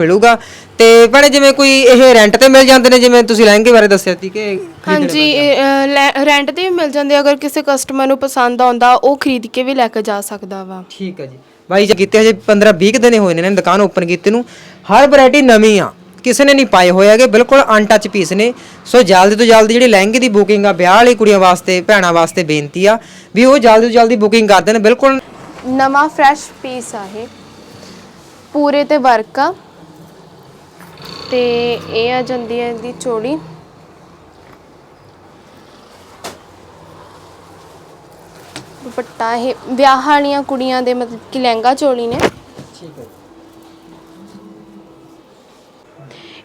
ਮਿਲੂਗਾ। ਤੇ ਭੈਣੇ ਜਿਵੇਂ ਕੋਈ ਇਹ ਰੈਂਟ ਤੇ ਮਿਲ ਜਾਂਦੇ ਨੇ ਜਿਵੇਂ ਤੁਸੀਂ ਲਹਿੰਗੇ ਬਾਰੇ ਦੱਸਿਆ ਸੀ ਕਿ ਹਾਂਜੀ ਰੈਂਟ ਤੇ ਵੀ ਮਿਲ ਜਾਂਦੇ ਆ, ਅਗਰ ਕਿਸੇ ਕਸਟਮਰ ਨੂੰ ਪਸੰਦ ਆਉਂਦਾ ਉਹ ਖਰੀਦ ਕੇ ਵੀ ਲੈ ਕੇ ਜਾ ਸਕਦਾ ਵਾ। ਠੀਕ ਹੈ ਜੀ। ਬਾਈ ਜੀ ਕੀਤੇ ਹਜੇ 15 20 ਦਿਨ ਹੀ ਹੋਏ ਨੇ ਇਹਨਾਂ ਨੇ ਦੁਕਾਨ ਓਪਨ ਕੀਤੀ ਨੂੰ। ਹਰ ਵੈਰਾਈਟੀ ਨਵੀਂ ਆ। ਕਿਸੇ ਨੇ ਨਹੀਂ ਪਾਏ ਹੋਏ ਹੈਗੇ ਬਿਲਕੁਲ ਅਨਟੱਚ ਪੀਸ ਨੇ। ਸੋ ਜਲਦੀ ਤੋਂ ਜਲਦੀ ਜਿਹੜੀ ਲਹਿੰਗੇ ਦੀ ਬੁਕਿੰਗ ਆ ਵਿਆਹ ਵਾਲੀ ਕੁੜੀਆਂ ਵਾਸਤੇ ਭੈਣਾਂ ਵਾਸਤੇ ਬੇਨਤੀ ਆ ਵੀ ਉਹ ਜਲਦੀ ਤੋਂ ਜਲਦੀ ਬੁਕਿੰਗ ਕਰ ਦੇਣ ਬਿਲਕੁਲ ਨਵਾਂ ਫਰੈਸ਼ ਪੀਸ ਆ ਇਹ। ਪੂਰੇ ਤੇ ਵਰਕ ਆ। ਤੇ ਇਹ ਆ ਜਾਂਦੀ ਹੈ ਇਹਦੀ ਚੋੜੀ ਦੁਪੱਟਾ ਇਹ ਵਿਆਹ ਵਾਲੀਆਂ ਕੁੜੀਆਂ ਦੇ ਮਤਲਬ ਕਿ ਲਹਿੰਗਾ ਚੋਲੀ ਨੇ। ਠੀਕ ਹੈ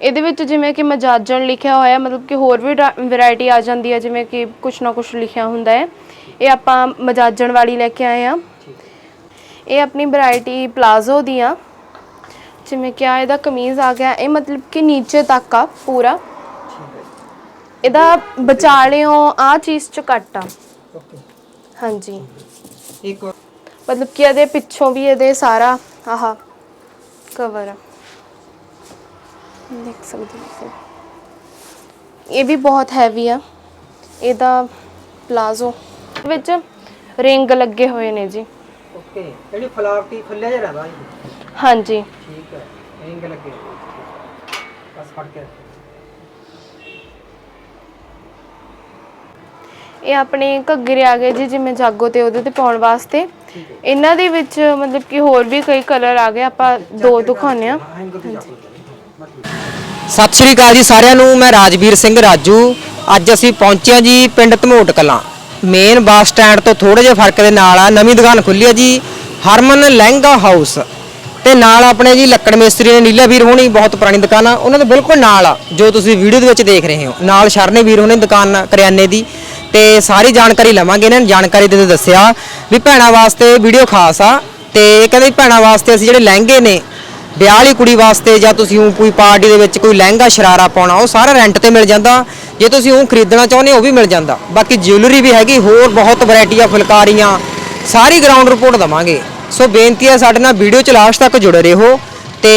ਇਹਦੇ ਵਿੱਚ ਜਿਵੇਂ ਕਿ ਮਜਾਜਣ ਲਿਖਿਆ ਹੋਇਆ ਮਤਲਬ ਕਿ ਹੋਰ ਵੀ ਵੈਰਾਈਟੀ ਆ ਜਾਂਦੀ ਹੈ ਜਿਵੇਂ ਕਿ ਕੁਛ ਨਾ ਕੁਛ ਲਿਖਿਆ ਹੁੰਦਾ ਹੈ। ਇਹ ਆਪਾਂ ਮਜਾਜਣ ਵਾਲੀ ਲੈ ਕੇ ਆਏ ਆ ਇਹ ਆਪਣੀ ਵੈਰਾਈਟੀ ਪਲਾਜ਼ੋ ਦੀਆਂ। ਜਿਵੇਂ ਕਿ ਆ ਇਹਦਾ ਕਮੀਜ਼ ਆ ਗਿਆ ਇਹ ਮਤਲਬ ਕਿ ਨੀਚੇ ਤੱਕ ਆ ਪੂਰਾ। ਇਹਦਾ ਵਿਚਾਲਿਓਂ ਆ ਚੀਜ਼ ਚ ਕੱਟ ਆ। ਓਕੇ ਹਾਂਜੀ। ਇੱਕ ਹੋਰ। ਮਤਲਬ ਕਿ ਇਹਦੇ ਪਿੱਛੋਂ ਵੀ ਇਹਦੇ ਸਾਰਾ ਆਹ ਕਵਰ ਆ। ਦੇਖ ਸਕਦੇ ਹੋ ਤੁਸੀਂ। ਇਹ ਵੀ ਬਹੁਤ ਹੈਵੀ ਆ। ਇਹਦਾ ਪਲਾਜ਼ੋ ਵਿੱਚ ਰਿੰਗ ਲੱਗੇ ਹੋਏ ਨੇ ਜੀ। ਓਕੇ ਜਿਹੜੀ ਫਲਾਵਟੀ ਖੁੱਲਿਆ ਜਿਹਾ ਰਹਿੰਦਾ ਜੀ ਹਾਂਜੀ। ਠੀਕ ਹੈ। ਰਿੰਗ ਲੱਗੇ ਬਸ ਫੜ ਕੇ ਇਹ ਆਪਣੇ ਘੱਗਰੇ ਆ ਗਏ ਜੀ ਜਿਵੇਂ ਜਾਗੋ ਤੇ ਉਹਦੇ ਤੇ ਪਾਉਣ ਵਾਸਤੇ। ਇਹਨਾਂ ਦੇ ਵਿੱਚ ਮਤਲਬ ਕਿ ਹੋਰ ਵੀ ਕਈ ਕਲਰ ਆ ਗਏ ਆਪਾਂ ਦੋ ਦਿਖਾਉਂਦੇ ਆ ਸਤਿ ਸ਼੍ਰੀ ਅਕਾਲ ਜੀ ਸਾਰਿਆਂ ਨੂੰ ਮੈਂ ਰਾਜਵੀਰ ਸਿੰਘ ਰਾਜੂ। ਅੱਜ ਅਸੀਂ ਪਹੁੰਚੇ ਹਾਂ ਜੀ ਪਿੰਡ Dhamot Kalan. Main bus stand ਤੋਂ ਥੋੜੇ ਜਿਹਾ ਫ਼ਰਕ ਦੇ ਨਾਲ ਆ ਨਵੀਂ ਦੁਕਾਨ ਖੁੱਲੀ ਹੈ ਜੀ ਹਰਮਨ ਲਹਿੰਗਾ ਹਾਊਸ ਤੇ ਨਾਲ ਆਪਣੇ ਜੀ ਲੱਕੜ ਮਿਸਤਰੀ ਨੇ ਨੀਲਾ ਵੀਰ ਹੋਣੀ ਬਹੁਤ ਪੁਰਾਣੀ ਦੁਕਾਨ ਆ ਉਹਨਾਂ ਦੇ ਬਿਲਕੁਲ ਨਾਲ ਆ ਜੋ ਤੁਸੀਂ ਵੀਡੀਓ ਦੇ ਵਿੱਚ ਦੇਖ ਰਹੇ ਹੋ। ਨਾਲ ਸ਼ਰਨੇ ਵੀਰ ਹੋਣੀ ਦੁਕਾਨ ਆ, ਕਰਿਆਨੇ ਦੀ ਤੇ ਸਾਰੀ ਜਾਣਕਾਰੀ ਲਵਾਂਗੇ ਇਹਨਾਂ ਨੇ ਜਾਣਕਾਰੀ ਦੇ ਦੱਸਿਆ ਵੀ ਭੈਣਾਂ ਵਾਸਤੇ ਵੀਡੀਓ ਖਾਸ ਆ ਤੇ ਇਹ ਕਹਿੰਦੇ ਵੀ ਭੈਣਾਂ ਵਾਸਤੇ ਅਸੀਂ ਜਿਹੜੇ ਲਹਿੰਗੇ ਨੇ ਵਿਆਹ ਵਾਲੀ ਕੁੜੀ ਵਾਸਤੇ ਜਾਂ ਤੁਸੀਂ ਊਂ ਕੋਈ ਪਾਰਟੀ ਦੇ ਵਿੱਚ ਕੋਈ ਲਹਿੰਗਾ ਸ਼ਰਾਰਾ ਪਾਉਣਾ ਉਹ ਸਾਰਾ ਰੈਂਟ ਤੇ ਮਿਲ ਜਾਂਦਾ। ਜੇ ਤੁਸੀਂ ਉਹ ਖਰੀਦਣਾ ਚਾਹੁੰਦੇ ਹੋ ਉਹ ਵੀ ਮਿਲ ਜਾਂਦਾ। ਬਾਕੀ ਜਿਊਲਰੀ ਵੀ ਹੈਗੀ ਹੋਰ ਬਹੁਤ ਵੈਰਾਈਟੀ ਆ ਫੁਲਕਾਰੀਆਂ ਸਾਰੀ ਗਰਾਊਂਡ ਰਿਪੋਰਟ ਦਵਾਂਗੇ। ਸੋ ਬੇਨਤੀ ਹੈ ਸਾਡੇ ਨਾਲ ਵੀਡੀਓ ਚ ਲਾਸਟ ਤੱਕ ਜੁੜੇ ਰਹੋ ਤੇ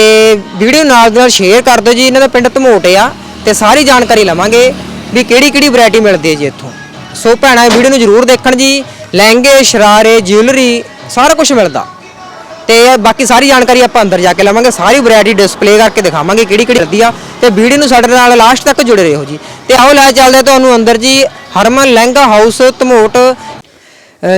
ਵੀਡੀਓ ਨਾਲ ਦੀ ਨਾਲ ਸ਼ੇਅਰ ਕਰ ਦਿਓ ਜੀ, ਇਹਨਾਂ ਦਾ ਪਿੰਡ ਧਮੋਟੇ ਆ ਤੇ ਸਾਰੀ ਜਾਣਕਾਰੀ ਲਵਾਂਗੇ ਵੀ ਕਿਹੜੀ ਕਿਹੜੀ ਵੈਰਾਈਟੀ ਮਿਲਦੀ ਹੈ ਜੀ ਇੱਥੋਂ। ਸੋ ਭੈਣਾਂ ਵੀਡੀਓ ਨੂੰ ਜ਼ਰੂਰ ਦੇਖਣ ਜੀ, ਲਹਿੰਗੇ, ਸ਼ਰਾਰੇ ਜਿਊਲਰੀ ਸਾਰਾ ਕੁਝ ਮਿਲਦਾ। ਤੇ ਬਾਕੀ ਸਾਰੀ ਜਾਣਕਾਰੀ ਆਪਾਂ ਅੰਦਰ ਜਾ ਕੇ ਲਵਾਂਗੇ, ਸਾਰੀ ਵੈਰਾਈਟੀ ਡਿਸਪਲੇ ਕਰਕੇ ਦਿਖਾਵਾਂਗੇ ਕਿਹੜੀ ਕਿਹੜੀ ਕਰਦੀ ਆ ਤੇ ਵੀਡੀਓ ਨੂੰ ਸਾਡੇ ਨਾਲ ਲਾਸਟ ਤੱਕ ਜੁੜੇ ਰਹੋ ਜੀ। ਤੇ ਆਓ ਲੈ ਚੱਲਦੇ ਹਾਂ ਤੁਹਾਨੂੰ ਅੰਦਰ ਜੀ, ਹਰਮਨ ਲਹਿੰਗਾ ਹਾਊਸ ਧਮੋਟ।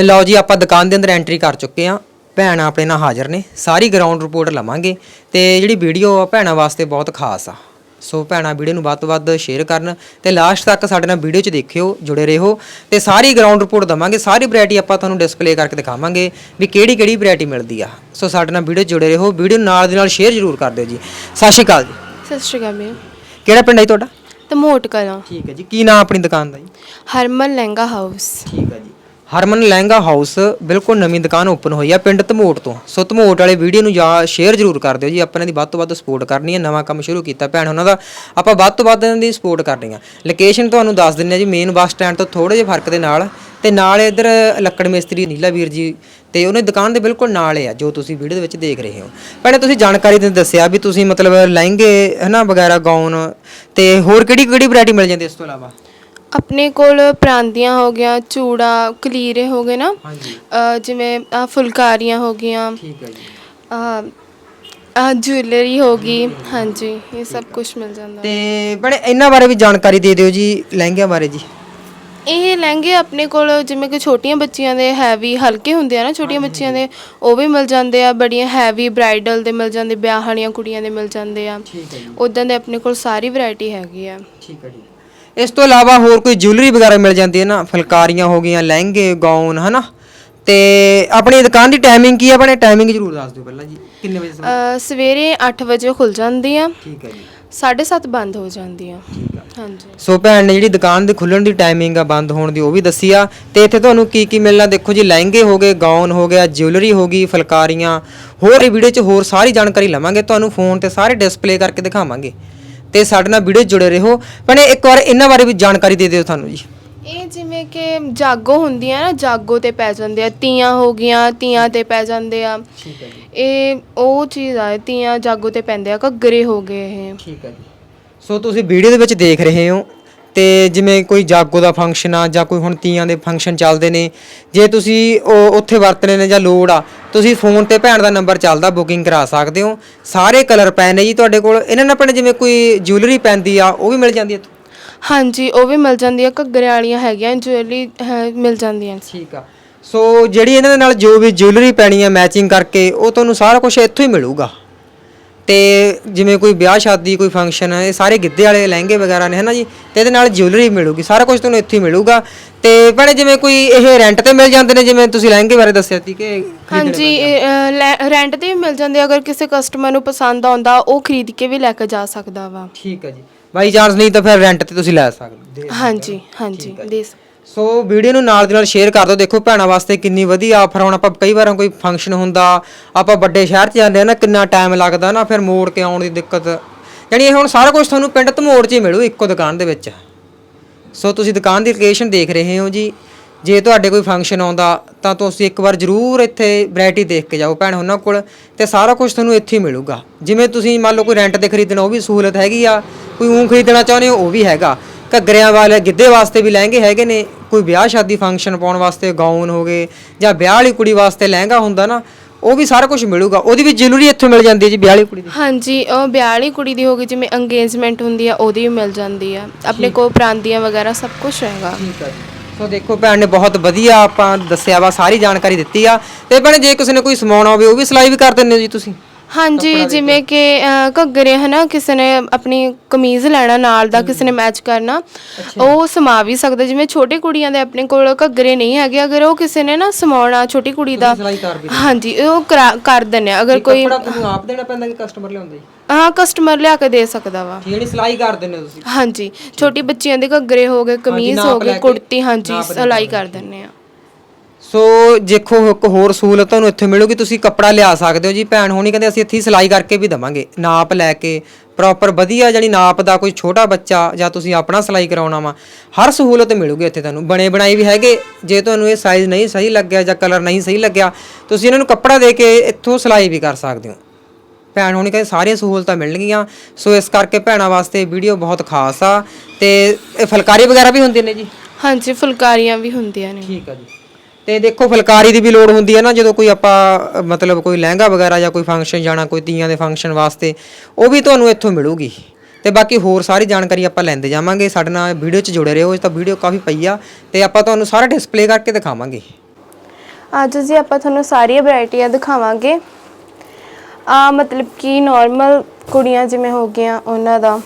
ਲਓ ਜੀ, ਆਪਾਂ ਦੁਕਾਨ ਦੇ ਅੰਦਰ ਐਂਟਰੀ ਕਰ ਚੁੱਕੇ ਆ ਭੈਣ ਆਪਣੇ ਨਾਲ ਹਾਜ਼ਰ ਨੇ ਸਾਰੀ ਗਰਾਊਂਡ ਰਿਪੋਰਟ ਲਵਾਂਗੇ ਤੇ ਜਿਹੜੀ ਵੀਡੀਓ ਆ ਭੈਣਾਂ ਵਾਸਤੇ ਬਹੁਤ ਖਾਸ ਆ। ਸੋ ਭੈਣਾਂ ਵੀਡੀਓ ਨੂੰ ਵੱਧ ਤੋਂ ਵੱਧ ਸ਼ੇਅਰ ਕਰਨ ਤੇ ਲਾਸਟ ਤੱਕ ਸਾਡੇ ਨਾਲ ਵੀਡੀਓ 'ਚ ਦੇਖਿਓ ਜੁੜੇ ਰਹੋ ਤੇ ਸਾਰੀ ਗਰਾਊਂਡ ਰਿਪੋਰਟ ਦਵਾਂਗੇ ਸਾਰੀ ਵੈਰਾਈਟੀ ਆਪਾਂ ਤੁਹਾਨੂੰ ਡਿਸਪਲੇ ਕਰਕੇ ਦਿਖਾਵਾਂਗੇ ਵੀ ਕਿਹੜੀ ਕਿਹੜੀ ਵੈਰਾਈਟੀ ਮਿਲਦੀ ਆ। ਸੋ ਸਾਡੇ ਨਾਲ ਵੀਡੀਓ ਜੁੜੇ ਰਹੋ ਵੀਡੀਓ ਨਾਲ ਦੀ ਨਾਲ ਸ਼ੇਅਰ ਜ਼ਰੂਰ ਕਰ ਦਿਓ ਜੀ। ਸਤਿ ਸ਼੍ਰੀ ਅਕਾਲ ਜੀ। ਸਤਿ ਸ਼੍ਰੀ ਅਕਾਲ ਵੀਰ। ਕਿਹੜਾ ਪਿੰਡ ਹੈ ਜੀ ਤੁਹਾਡਾ? ਤੇ ਮੋਟ ਕਰਾਂ ਠੀਕ ਹੈ ਜੀ ਕੀ ਨਾਮ ਆਪਣੀ ਦੁਕਾਨ ਦਾ ਜੀ? ਹਰਮਨ ਲਹਿੰਗਾ ਹਾਊਸ। ਠੀਕ ਹੈ ਜੀ। ਹਰਮਨ ਲਹਿੰਗਾ ਹਾਊਸ ਬਿਲਕੁਲ ਨਵੀਂ ਦੁਕਾਨ ਓਪਨ ਹੋਈ ਆ ਪਿੰਡ ਧਮੋਟ ਤੋਂ। ਸੋ ਧਮੋਟ ਵਾਲੇ ਵੀਡੀਓ ਨੂੰ ਜਾਂ ਸ਼ੇਅਰ ਜ਼ਰੂਰ ਕਰ ਦਿਓ ਜੀ। ਆਪਾਂ ਇਹਨਾਂ ਦੀ ਵੱਧ ਤੋਂ ਵੱਧ ਸਪੋਰਟ ਕਰਨੀ ਹੈ ਨਵਾਂ ਕੰਮ ਸ਼ੁਰੂ ਕੀਤਾ ਭੈਣ ਉਹਨਾਂ ਦਾ। ਆਪਾਂ ਵੱਧ ਤੋਂ ਵੱਧ ਇਹਨਾਂ ਦੀ ਸਪੋਰਟ ਕਰਨੀ ਆ। ਲੋਕੇਸ਼ਨ ਤੁਹਾਨੂੰ ਦੱਸ ਦਿੰਨੇ ਆ ਜੀ। ਮੇਨ ਬੱਸ ਸਟੈਂਡ ਤੋਂ ਥੋੜੇ ਜਿਹੇ ਫ਼ਰਕ ਦੇ ਨਾਲ ਤੇ ਨਾਲ ਇੱਧਰ ਲੱਕੜ ਮਿਸਤਰੀ ਨੀਲਾ ਵੀਰ ਜੀ ਤੇ ਉਹਨੇ ਦੁਕਾਨ ਦੇ ਬਿਲਕੁਲ ਨਾਲ ਹੀ ਆ, ਜੋ ਤੁਸੀਂ ਵੀਡੀਓ ਦੇ ਵਿੱਚ ਦੇਖ ਰਹੇ ਹੋ। ਭੈਣੇ, ਤੁਸੀਂ ਜਾਣਕਾਰੀ ਦੇ ਦੱਸਿਆ ਵੀ ਤੁਸੀਂ ਮਤਲਬ ਲਹਿੰਗੇ ਹਨਾ ਵਗੈਰਾ ਗਾਊਨ ਤੇ ਹੋਰ ਕਿਹੜੀ ਕਿਹੜੀ ਵੈਰਾਈਟੀ ਮਿਲ ਜਾਂਦੀ ਇਸ ਤੋਂ ਇਲਾਵਾ? ਆਪਣੇ ਕੋਲ ਪ੍ਰਾਂਦੀਆਂ ਹੋ ਗਿਆ ਚੂੜਾ ਕਲੀਰੇ ਹੋ ਗਏ ਨਾ ਹਾਂਜੀ। ਜਿਵੇਂ ਆਹ ਫੁਲਕਾਰੀਆਂ ਹੋ ਗਈਆਂ ਠੀਕ ਹੈ ਜੀ। ਆਹ ਜੁਐਲਰੀ ਹੋ ਗਈ ਹਾਂਜੀ ਇਹ ਸਭ ਕੁਝ ਮਿਲ ਜਾਂਦਾ। ਤੇ ਬੜੇ ਇਹਨਾਂ ਬਾਰੇ ਵੀ ਜਾਣਕਾਰੀ ਦੇ ਦਿਓ ਜੀ ਲਹਿੰਗਿਆਂ ਬਾਰੇ ਜੀ। ਇਹ ਲਹਿੰਗੇ ਆਪਣੇ ਕੋਲ ਜਿਵੇਂ ਕਿ ਛੋਟੀਆਂ ਬੱਚੀਆਂ ਦੇ ਹੈਵੀ ਹਲਕੇ ਹੁੰਦੇ ਆ ਨਾ ਛੋਟੀਆਂ ਬੱਚੀਆਂ ਦੇ ਉਹ ਵੀ ਮਿਲ ਜਾਂਦੇ ਆ ਬੜੀਆਂ ਹੈਵੀ ਬ੍ਰਾਈਡਲ ਦੇ ਮਿਲ ਜਾਂਦੇ ਵਿਆਹ ਵਾਲੀਆਂ ਕੁੜੀਆਂ ਦੇ ਮਿਲ ਜਾਂਦੇ ਆ। ਠੀਕ ਹੈ ਜੀ। ਉਦਾਂ ਦੇ ਆਪਣੇ ਕੋਲ ਸਾਰੀ ਵੈਰਾਈਟੀ ਹੈਗੀ ਆ। ਠੀਕ ਹੈ ਜੀ। ਇਸ ਤੋਂ ਇਲਾਵਾ ਹੋਰ ਕੋਈ ਜੁਐਲਰੀ ਵਗੈਰਾ ਮਿਲ ਜਾਂਦੀ ਹੈ ਨਾ? ਫੁਲਕਾਰੀਆਂ ਹੋ ਗਈਆਂ ਲਹਿੰਗੇ ਗਾਊਨ ਹਨਾ? ਤੇ ਆਪਣੀ ਦੁਕਾਨ ਦੀ ਟਾਈਮਿੰਗ ਕੀ ਹੈ? ਆਪਣੇ ਟਾਈਮਿੰਗ ਜ਼ਰੂਰ ਦੱਸ ਦਿਓ ਪਹਿਲਾਂ ਜੀ। ਕਿੰਨੇ ਵਜੇ ਸਵੇਰੇ 8 ਵਜੇ ਖੁੱਲ ਜਾਂਦੀ ਆ। ਠੀਕ ਹੈ ਜੀ। 7:30 ਬੰਦ ਹੋ ਜਾਂਦੀ ਆ। ਹਾਂਜੀ। ਸੋ ਭੈਣ ਨੇ ਜਿਹੜੀ ਦੁਕਾਨ ਦੀ ਖੁੱਲਣ ਦੀ ਟਾਈਮਿੰਗ ਆ ਬੰਦ ਹੋਣ ਦੀ ਉਹ ਵੀ ਦੱਸੀ ਆ। ਤੇ ਇੱਥੇ ਤੁਹਾਨੂੰ ਕੀ ਕੀ ਮਿਲਣਾ? ਦੇਖੋ ਜੀ ਲਹਿੰਗੇ ਹੋ ਗਏ ਗਾਊਨ ਹੋ ਗਿਆ ਜਿਊਲਰੀ ਹੋ ਗਈ ਫੁਲਕਾਰੀਆਂ ਹੋਰ ਇਹ ਵੀਡੀਓ 'ਚ ਹੋਰ ਸਾਰੀ ਜਾਣਕਾਰੀ ਲਵਾਂਗੇ। ਤੁਹਾਨੂੰ ਫੋਨ ਤੇ ਸਾਰੇ ਡਿਸਪਲੇ ਕਰਕੇ ਦਿਖਾਵਾਂਗੇ। ਤੇ ਸਾਡੇ ਨਾਲ ਵੀਡੀਓ ਜੁੜੇ ਰਹੋ। ਭੈਣੇ ਇੱਕ ਵਾਰ ਇਹਨਾਂ ਬਾਰੇ ਵੀ ਜਾਣਕਾਰੀ ਦੇ ਦਿਓ ਤੁਹਾਨੂੰ ਜੀ। ਇਹ ਜਿਵੇਂ ਕਿ ਜਾਗੋ ਹੁੰਦੀਆਂ ਨਾ ਜਾਗੋ ਤੇ ਪੈ ਜਾਂਦੇ ਆ ਤੀਆਂ ਹੋ ਗਈਆਂ ਤੀਆਂ ਤੇ ਪੈ ਜਾਂਦੇ ਆ। ਠੀਕ ਹੈ ਜੀ। ਇਹ ਉਹ ਚੀਜ਼ ਆ ਤੀਆਂ ਜਾਗੋ ਤੇ ਪੈਂਦੇ ਆ ਘੱਗਰੇ ਹੋ ਗਏ ਇਹ। ਠੀਕ ਹੈ ਜੀ। ਸੋ ਤੁਸੀਂ ਵੀਡੀਓ ਦੇ ਵਿੱਚ ਦੇਖ ਰਹੇ ਹੋ। ਤੇ ਜਿਵੇਂ ਕੋਈ ਜਾਗੋ ਦਾ ਫੰਕਸ਼ਨ ਆ ਜਾਂ ਕੋਈ ਹੁਣ ਤੀਆਂ ਦੇ ਫੰਕਸ਼ਨ ਚੱਲਦੇ ਨੇ ਜੇ ਤੁਸੀਂ ਉਹ ਉੱਥੇ ਵਰਤਣੇ ਨੇ ਜਾਂ ਲੋੜ ਆ ਤੁਸੀਂ ਫੋਨ ਤੇ ਭੈਣ ਦਾ ਨੰਬਰ ਚੱਲਦਾ ਬੁਕਿੰਗ ਕਰਾ ਸਕਦੇ ਹੋ। ਸਾਰੇ ਕਲਰ ਪਏ ਨੇ ਜੀ ਤੁਹਾਡੇ ਕੋਲ। ਇਹਨਾਂ ਨਾਲ ਆਪਣੇ ਜਿਵੇਂ ਕੋਈ ਜੁਐਲਰੀ ਪੈਂਦੀ ਆ ਉਹ ਵੀ ਮਿਲ ਜਾਂਦੀ ਹੈ ਇੱਥੋਂ? ਹਾਂਜੀ ਉਹ ਵੀ ਮਿਲ ਜਾਂਦੀ ਆ। ਘੱਗਰੇ ਵਾਲੀਆਂ ਹੈਗੀਆਂ ਜੁਐਲਰੀ ਮਿਲ ਜਾਂਦੀਆਂ ਠੀਕ ਆ। ਸੋ ਜਿਹੜੀ ਇਹਨਾਂ ਦੇ ਨਾਲ ਜੋ ਵੀ ਜੁਐਲਰੀ ਪੈਣੀ ਹੈ ਮੈਚਿੰਗ ਕਰਕੇ ਉਹ ਤੁਹਾਨੂੰ ਸਾਰਾ ਕੁਝ ਇੱਥੋਂ ਹੀ ਮਿਲੂਗਾ। ਤੇ ਜਿਵੇਂ ਕੋਈ ਵਿਆਹ ਸ਼ਾਦੀ ਕੋਈ ਫੰਕਸ਼ਨ ਹੈ ਇਹ ਸਾਰੇ ਗਿੱਧੇ ਵਾਲੇ ਲਹਿੰਗੇ ਵਗੈਰਾ ਨੇ ਹਨਾ ਜੀ? ਤੇ ਇਹਦੇ ਨਾਲ ਜੁਐਲਰੀ ਮਿਲੂਗੀ ਸਾਰਾ ਕੁਝ ਤੁਹਾਨੂੰ ਇੱਥੇ ਹੀ ਮਿਲੂਗਾ। ਤੇ ਭੈਣੇ ਜਿਵੇਂ ਕੋਈ ਇਹ ਰੈਂਟ ਤੇ ਮਿਲ ਜਾਂਦੇ ਨੇ ਜਿਵੇਂ ਤੁਸੀਂ ਲਹਿੰਗੇ ਬਾਰੇ ਦੱਸਿਆ ਸੀ ਕਿ ਹਾਂਜੀ ਰੈਂਟ ਤੇ ਵੀ ਮਿਲ ਜਾਂਦੇ ਆ, ਅਗਰ ਕਿਸੇ ਕਸਟਮਰ ਨੂੰ ਪਸੰਦ ਆਉਂਦਾ ਉਹ ਖਰੀਦ ਕੇ ਵੀ ਲੈ ਕੇ ਜਾ ਸਕਦਾ ਵਾ। ਠੀਕ ਹੈ ਜੀ। ਬਾਈ ਚਾਂਸ ਨਹੀਂ ਤਾਂ ਫਿਰ ਰੈਂਟ ਤੇ ਤੁਸੀਂ ਲੈ ਸਕਦੇ ਹੋ। ਹਾਂਜੀ ਹਾਂਜੀ ਦੇ ਸ- ਸੋ ਵੀਡੀਓ ਨੂੰ ਨਾਲ ਦੀ ਨਾਲ ਸ਼ੇਅਰ ਕਰ ਦਿਓ। ਦੇਖੋ ਭੈਣਾਂ ਵਾਸਤੇ ਕਿੰਨੀ ਵਧੀਆ ਆਫਰ ਹੁਣ ਆਪਾਂ ਕਈ ਵਾਰਾਂ ਕੋਈ ਫੰਕਸ਼ਨ ਹੁੰਦਾ ਆਪਾਂ ਵੱਡੇ ਸ਼ਹਿਰ 'ਚ ਜਾਂਦੇ ਆ ਨਾ ਕਿੰਨਾ ਟਾਈਮ ਲੱਗਦਾ ਨਾ ਫਿਰ ਮੋੜ ਕੇ ਆਉਣ ਦੀ ਦਿੱਕਤ। ਯਾਨੀ ਇਹ ਹੁਣ ਸਾਰਾ ਕੁਝ ਤੁਹਾਨੂੰ ਪਿੰਡ ਧਮੋੜ 'ਚ ਹੀ ਮਿਲੂ ਇੱਕੋ ਦੁਕਾਨ ਦੇ ਵਿੱਚ। ਸੋ ਤੁਸੀਂ ਦੁਕਾਨ ਦੀ ਲੋਕੇਸ਼ਨ ਦੇਖ ਰਹੇ ਹੋ ਜੀ। ਜੇ ਤੁਹਾਡੇ ਕੋਈ ਫੰਕਸ਼ਨ ਆਉਂਦਾ ਤਾਂ ਤੁਸੀਂ ਇੱਕ ਵਾਰ ਜ਼ਰੂਰ ਇੱਥੇ ਵੈਰਾਈਟੀ ਦੇਖ ਕੇ ਜਾਓ ਭੈਣ ਉਹਨਾਂ ਕੋਲ ਤੇ ਸਾਰਾ ਕੁਝ ਤੁਹਾਨੂੰ ਇੱਥੇ ਹੀ ਮਿਲੂਗਾ। ਜਿਵੇਂ ਤੁਸੀਂ ਮੰਨ ਲਓ ਕੋਈ ਰੈਂਟ ਤੇ ਖਰੀਦਣਾ ਉਹ ਵੀ ਸਹੂਲਤ ਹੈਗੀ ਆ ਕੋਈ ਊਂ ਖਰੀਦਣਾ ਚਾਹੁੰਦੇ ਹੋ ਉਹ ਵੀ ਹੈਗਾ। ਘੱਗਰਿਆਂ ਵਾਲੇ ਗਿੱਧੇ ਵਾਸਤੇ ਵੀ ਲਹਿੰਗੇ ਹੈਗੇ ਨੇ ਕੋਈ ਵਿਆਹ ਸ਼ਾਦੀ ਫੰਕਸ਼ਨ ਪਾਉਣ ਵਾਸਤੇ ਗਾਊਨ ਹੋ ਗਏ ਜਾਂ ਵਿਆਹ ਵਾਲੀ ਕੁੜੀ ਵਾਸਤੇ ਲਹਿੰਗਾ ਹੁੰਦਾ ਨਾ ਉਹ ਵੀ ਸਾਰਾ ਕੁਝ ਮਿਲੂਗਾ। ਉਹਦੀ ਵੀ ਜੁਐਲਰੀ ਇੱਥੋਂ ਮਿਲ ਜਾਂਦੀ ਹੈ ਜੀ ਵਿਆਹ ਵਾਲੀ ਕੁੜੀ ਦੀ। ਹਾਂਜੀ ਉਹ ਵਿਆਹ ਵਾਲੀ ਕੁੜੀ ਦੀ ਹੋ ਗਈ ਜਿਵੇਂ ਅੰਗੇਜਮੈਂਟ ਹੁੰਦੀ ਆ ਉਹਦੀ ਵੀ ਮਿਲ ਜਾਂਦੀ ਆ। ਆਪਣੇ ਕੋਲ ਪ੍ਰਾਂਦੀਆਂ ਵਗੈਰਾ ਸਭ ਕੁਝ ਹੈਗਾ। ਠੀਕ ਜੀ। ਸੋ ਦੇਖੋ ਭੈਣ ਨੇ ਬਹੁਤ ਵਧੀਆ ਆਪਾਂ ਦੱਸਿਆ ਵਾ, ਸਾਰੀ ਜਾਣਕਾਰੀ ਦਿੱਤੀ ਆ। ਤੇ ਭੈਣ ਜੇ ਕਿਸੇ ਨੇ ਕੋਈ ਸਮਾਉਣਾ ਹੋਵੇ, ਉਹ ਵੀ ਸਿਲਾਈ ਵੀ ਕਰ ਦਿੰਦੇ ਹੋ ਜੀ ਤੁਸੀਂ? ਹਾਂਜੀ ਜਿਵੇਂ ਕਿ ਘੱਗਰੇ ਹਨਾ ਕਿਸੇ ਨੇ ਆਪਣੀ ਕਮੀਜ਼ ਲੈਣਾ ਨਾਲ ਦਾ ਕਿਸੇ ਨੇ ਮੈਚ ਕਰਨਾ ਉਹ ਸਮਾ ਵੀ ਸਕਦਾ। ਜਿਵੇਂ ਛੋਟੀ ਕੁੜੀਆਂ ਦੇ ਆਪਣੇ ਕੋਲ ਘੱਗਰੇ ਨਹੀਂ ਹੈਗੇ ਅਗਰ ਉਹ ਕਿਸੇ ਨੇ ਨਾ ਸਮਾਉਣਾ ਛੋਟੀ ਕੁੜੀ ਦਾ ਸਿਲਾਈ ਕਰ ਵੀ ਹਾਂਜੀ ਉਹ ਕਰਾ- ਕਰ ਦਿੰਦੇ ਆ। ਅਗਰ ਕੋਈ ਕੱਪੜਾ ਤੁਹਾਨੂੰ ਆਪ ਦੇਣਾ ਪੈਂਦਾ ਕਿ ਕਸਟਮਰ ਲਿਆਉਂਦਾ ਜੀ? ਹਾਂ ਕਸਟਮਰ ਲਿਆ ਕੇ ਦੇ ਸਕਦਾ ਵਾ। ਜਿਹੜੀ ਸਿਲਾਈ ਕਰ ਦਿੰਦੇ ਹੋ ਤੁਸੀਂ? ਹਾਂਜੀ ਛੋਟੀ ਬੱਚਿਆਂ ਦੇ ਘੱਗਰੇ ਹੋ ਗਏ ਕਮੀਜ਼ ਨਾਪ ਹੋ ਲੈ ਗਏ ਕੇ ਕੁੜਤੀ ਹਾਂਜੀ ਸਿਲਾਈ ਕਰ ਦਿੰਦੇ ਆ। ਸੋ ਦੇਖੋ ਇੱਕ ਹੋਰ ਸਹੂਲਤ ਤੁਹਾਨੂੰ ਇੱਥੇ ਮਿਲੂਗੀ ਤੁਸੀਂ ਕੱਪੜਾ ਲਿਆ ਸਕਦੇ ਹੋ ਜੀ। ਭੈਣ ਹੋਣੀ ਕਹਿੰਦੇ ਅਸੀਂ ਇੱਥੇ ਹੀ ਸਿਲਾਈ ਕਰਕੇ ਵੀ ਦਵਾਂਗੇ ਨਾਪ ਲੈ ਕੇ ਪ੍ਰੋਪਰ ਵਧੀਆ ਜਿਹੜੀ ਨਾਪ ਦਾ ਕੋਈ ਛੋਟਾ ਬੱਚਾ ਜਾਂ ਤੁਸੀਂ ਆਪਣਾ ਸਿਲਾਈ ਕਰਾਉਣਾ ਵਾ ਹਰ ਸਹੂਲਤ ਮਿਲੂਗੀ ਇੱਥੇ ਤੁਹਾਨੂੰ। ਬਣੇ ਬਣਾਈ ਵੀ ਹੈਗੇ ਜੇ ਤੁਹਾਨੂੰ ਇਹ ਸਾਈਜ਼ ਨਹੀਂ ਸਹੀ ਲੱਗਿਆ ਜਾਂ ਕਲਰ ਨਹੀਂ ਸਹੀ ਲੱਗਿਆ ਤੁਸੀਂ ਇਹਨਾਂ ਨੂੰ ਕੱਪੜਾ ਦੇ ਕੇ ਇੱਥੋਂ ਸਿਲਾਈ ਵੀ ਕਰ ਸਕਦੇ ਹੋ। ਭੈਣ ਹੋਣੀ ਕਹਿੰਦੇ ਸਾਰੀਆਂ ਸਹੂਲਤਾਂ ਮਿਲਣਗੀਆਂ ਸੋ ਇਸ ਕਰਕੇ ਭੈਣਾਂ ਵਾਸਤੇ ਵੀਡੀਓ ਬਹੁਤ ਖਾਸ ਆ ਤੇ ਇਹ ਫੁਲਕਾਰੀ ਵਗੈਰਾ ਵੀ ਹੁੰਦੇ ਨੇ ਜੀ? ਹਾਂਜੀ ਫੁਲਕਾਰੀਆਂ ਵੀ ਹੁੰਦੀਆਂ ਨੇ। ਠੀਕ ਆ ਜੀ। ਤੇ ਦੇਖੋ ਫੁਲਕਾਰੀ ਦੀ ਵੀ ਲੋੜ ਹੁੰਦੀ ਹੈ ਨਾ, ਜਦੋਂ ਕੋਈ ਆਪਾਂ, ਮਤਲਬ ਕੋਈ ਲਹਿੰਗਾ ਵਗੈਰਾ ਜਾਂ ਕੋਈ ਫੰਕਸ਼ਨ ਜਾਣਾ, ਕੋਈ ਤੀਆਂ ਦੇ ਫੰਕਸ਼ਨ ਵਾਸਤੇ, ਉਹ ਵੀ ਤੁਹਾਨੂੰ ਇੱਥੋਂ ਮਿਲੂਗੀ। ਤੇ ਬਾਕੀ ਹੋਰ ਸਾਰੀ ਜਾਣਕਾਰੀ ਆਪਾਂ ਲੈਂਦੇ ਜਾਵਾਂਗੇ। ਸਾਡੇ ਨਾਲ ਵੀਡੀਓ 'ਚ ਜੁੜੇ ਰਹੋ, ਇਹ ਤਾਂ ਵੀਡੀਓ ਕਾਫੀ ਪਈ ਆ, ਤੇ ਆਪਾਂ ਤੁਹਾਨੂੰ ਸਾਰਾ ਡਿਸਪਲੇ ਕਰਕੇ ਦਿਖਾਵਾਂਗੇ। ਅੱਜ ਜੀ ਆਪਾਂ ਤੁਹਾਨੂੰ ਸਾਰੀਆਂ ਵੈਰਾਈਟੀਆਂ ਦਿਖਾਵਾਂਗੇ। ਆ ਮਤਲਬ ਕਿ ਨਾਰਮਲ ਕੁੜੀਆਂ ਜਿਵੇਂ ਹੋ ਗਈਆਂ, ਉਹਨਾਂ ਦਾ।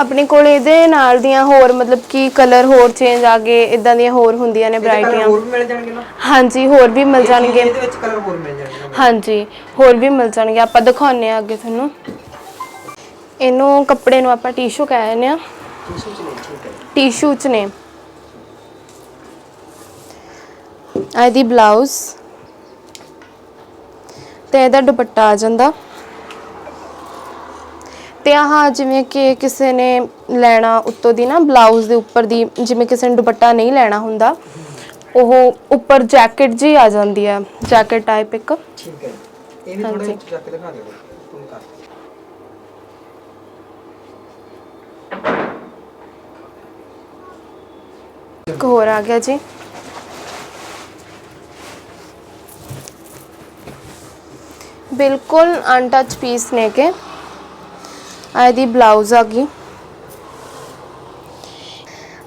ਆਪਣੇ ਕੋਲ ਇਹਦੇ ਨਾਲ ਦੀਆਂ ਹੋਰ ਮਤਲਬ ਕਿ ਕਲਰ ਹੋਰ ਚੇਂਜ ਆ ਗਏ ਇਦਾਂ ਦੀਆਂ ਹੋਰ ਹੁੰਦੀਆਂ ਨੇ ਵੈਰਾਈਟੀਆਂ ਹੋਰ ਵੀ ਮਿਲ ਜਾਣਗੇ ਨਾ? ਹਾਂਜੀ ਹੋਰ ਵੀ ਮਿਲ ਜਾਣਗੇ। ਇਹਦੇ ਵਿੱਚ ਕਲਰ ਹੋਰ ਮਿਲ ਜਾਣਗੇ। ਹਾਂਜੀ ਹੋਰ ਵੀ ਮਿਲ ਜਾਣਗੇ। ਆਪਾਂ ਦਿਖਾਉਂਦੇ ਆ ਅੱਗੇ ਤੁਹਾਨੂੰ। ਇਹਨੂੰ ਕੱਪੜੇ ਨੂੰ ਆਪਾਂ ਟਿਸ਼ੂ ਕਹਿੰਦੇ ਆ ਟਿਸ਼ੂ ਚ ਨੇ। ਆ ਇਹਦੀ ਬਲਾਊਜ਼ ਤੇ ਇਹਦਾ ਦੁਪੱਟਾ ਆ ਜਾਂਦਾ। ਤੇ ਆਹ ਜਿਵੇਂ ਕਿ ਕਿਸੇ ਨੇ ਲੈਣਾ ਉੱਤੋਂ ਦੀ ਨਾ ਬਲਾਊਜ਼ ਦੇ ਉੱਪਰ ਦੀ ਜਿਵੇਂ ਕਿਸੇ ਨੇ ਦੁਪੱਟਾ ਨਹੀਂ ਲੈਣਾ ਹੁੰਦਾ ਉਹ ਉੱਪਰ ਜੈਕਟ ਜੀ ਆ ਜਾਂਦੀ ਹੈ ਜੈਕਟ ਟਾਈਪ ਇੱਕ। ਠੀਕ ਹੈ ਇਹ ਵੀ ਥੋੜੇ ਜਾ ਕੇ ਦਿਖਾ ਦਿਓ ਤੁਮ ਕਰ। ਇੱਕ ਹੋਰ ਆ ਗਿਆ ਜੀ। ਬਿਲਕੁਲ ਅਨਟੱਚ ਪੀਸ ਨੇ ਕੇ ਆ ਇਹਦੀ ਬਲਾਊਜ਼ ਆ ਗਈ।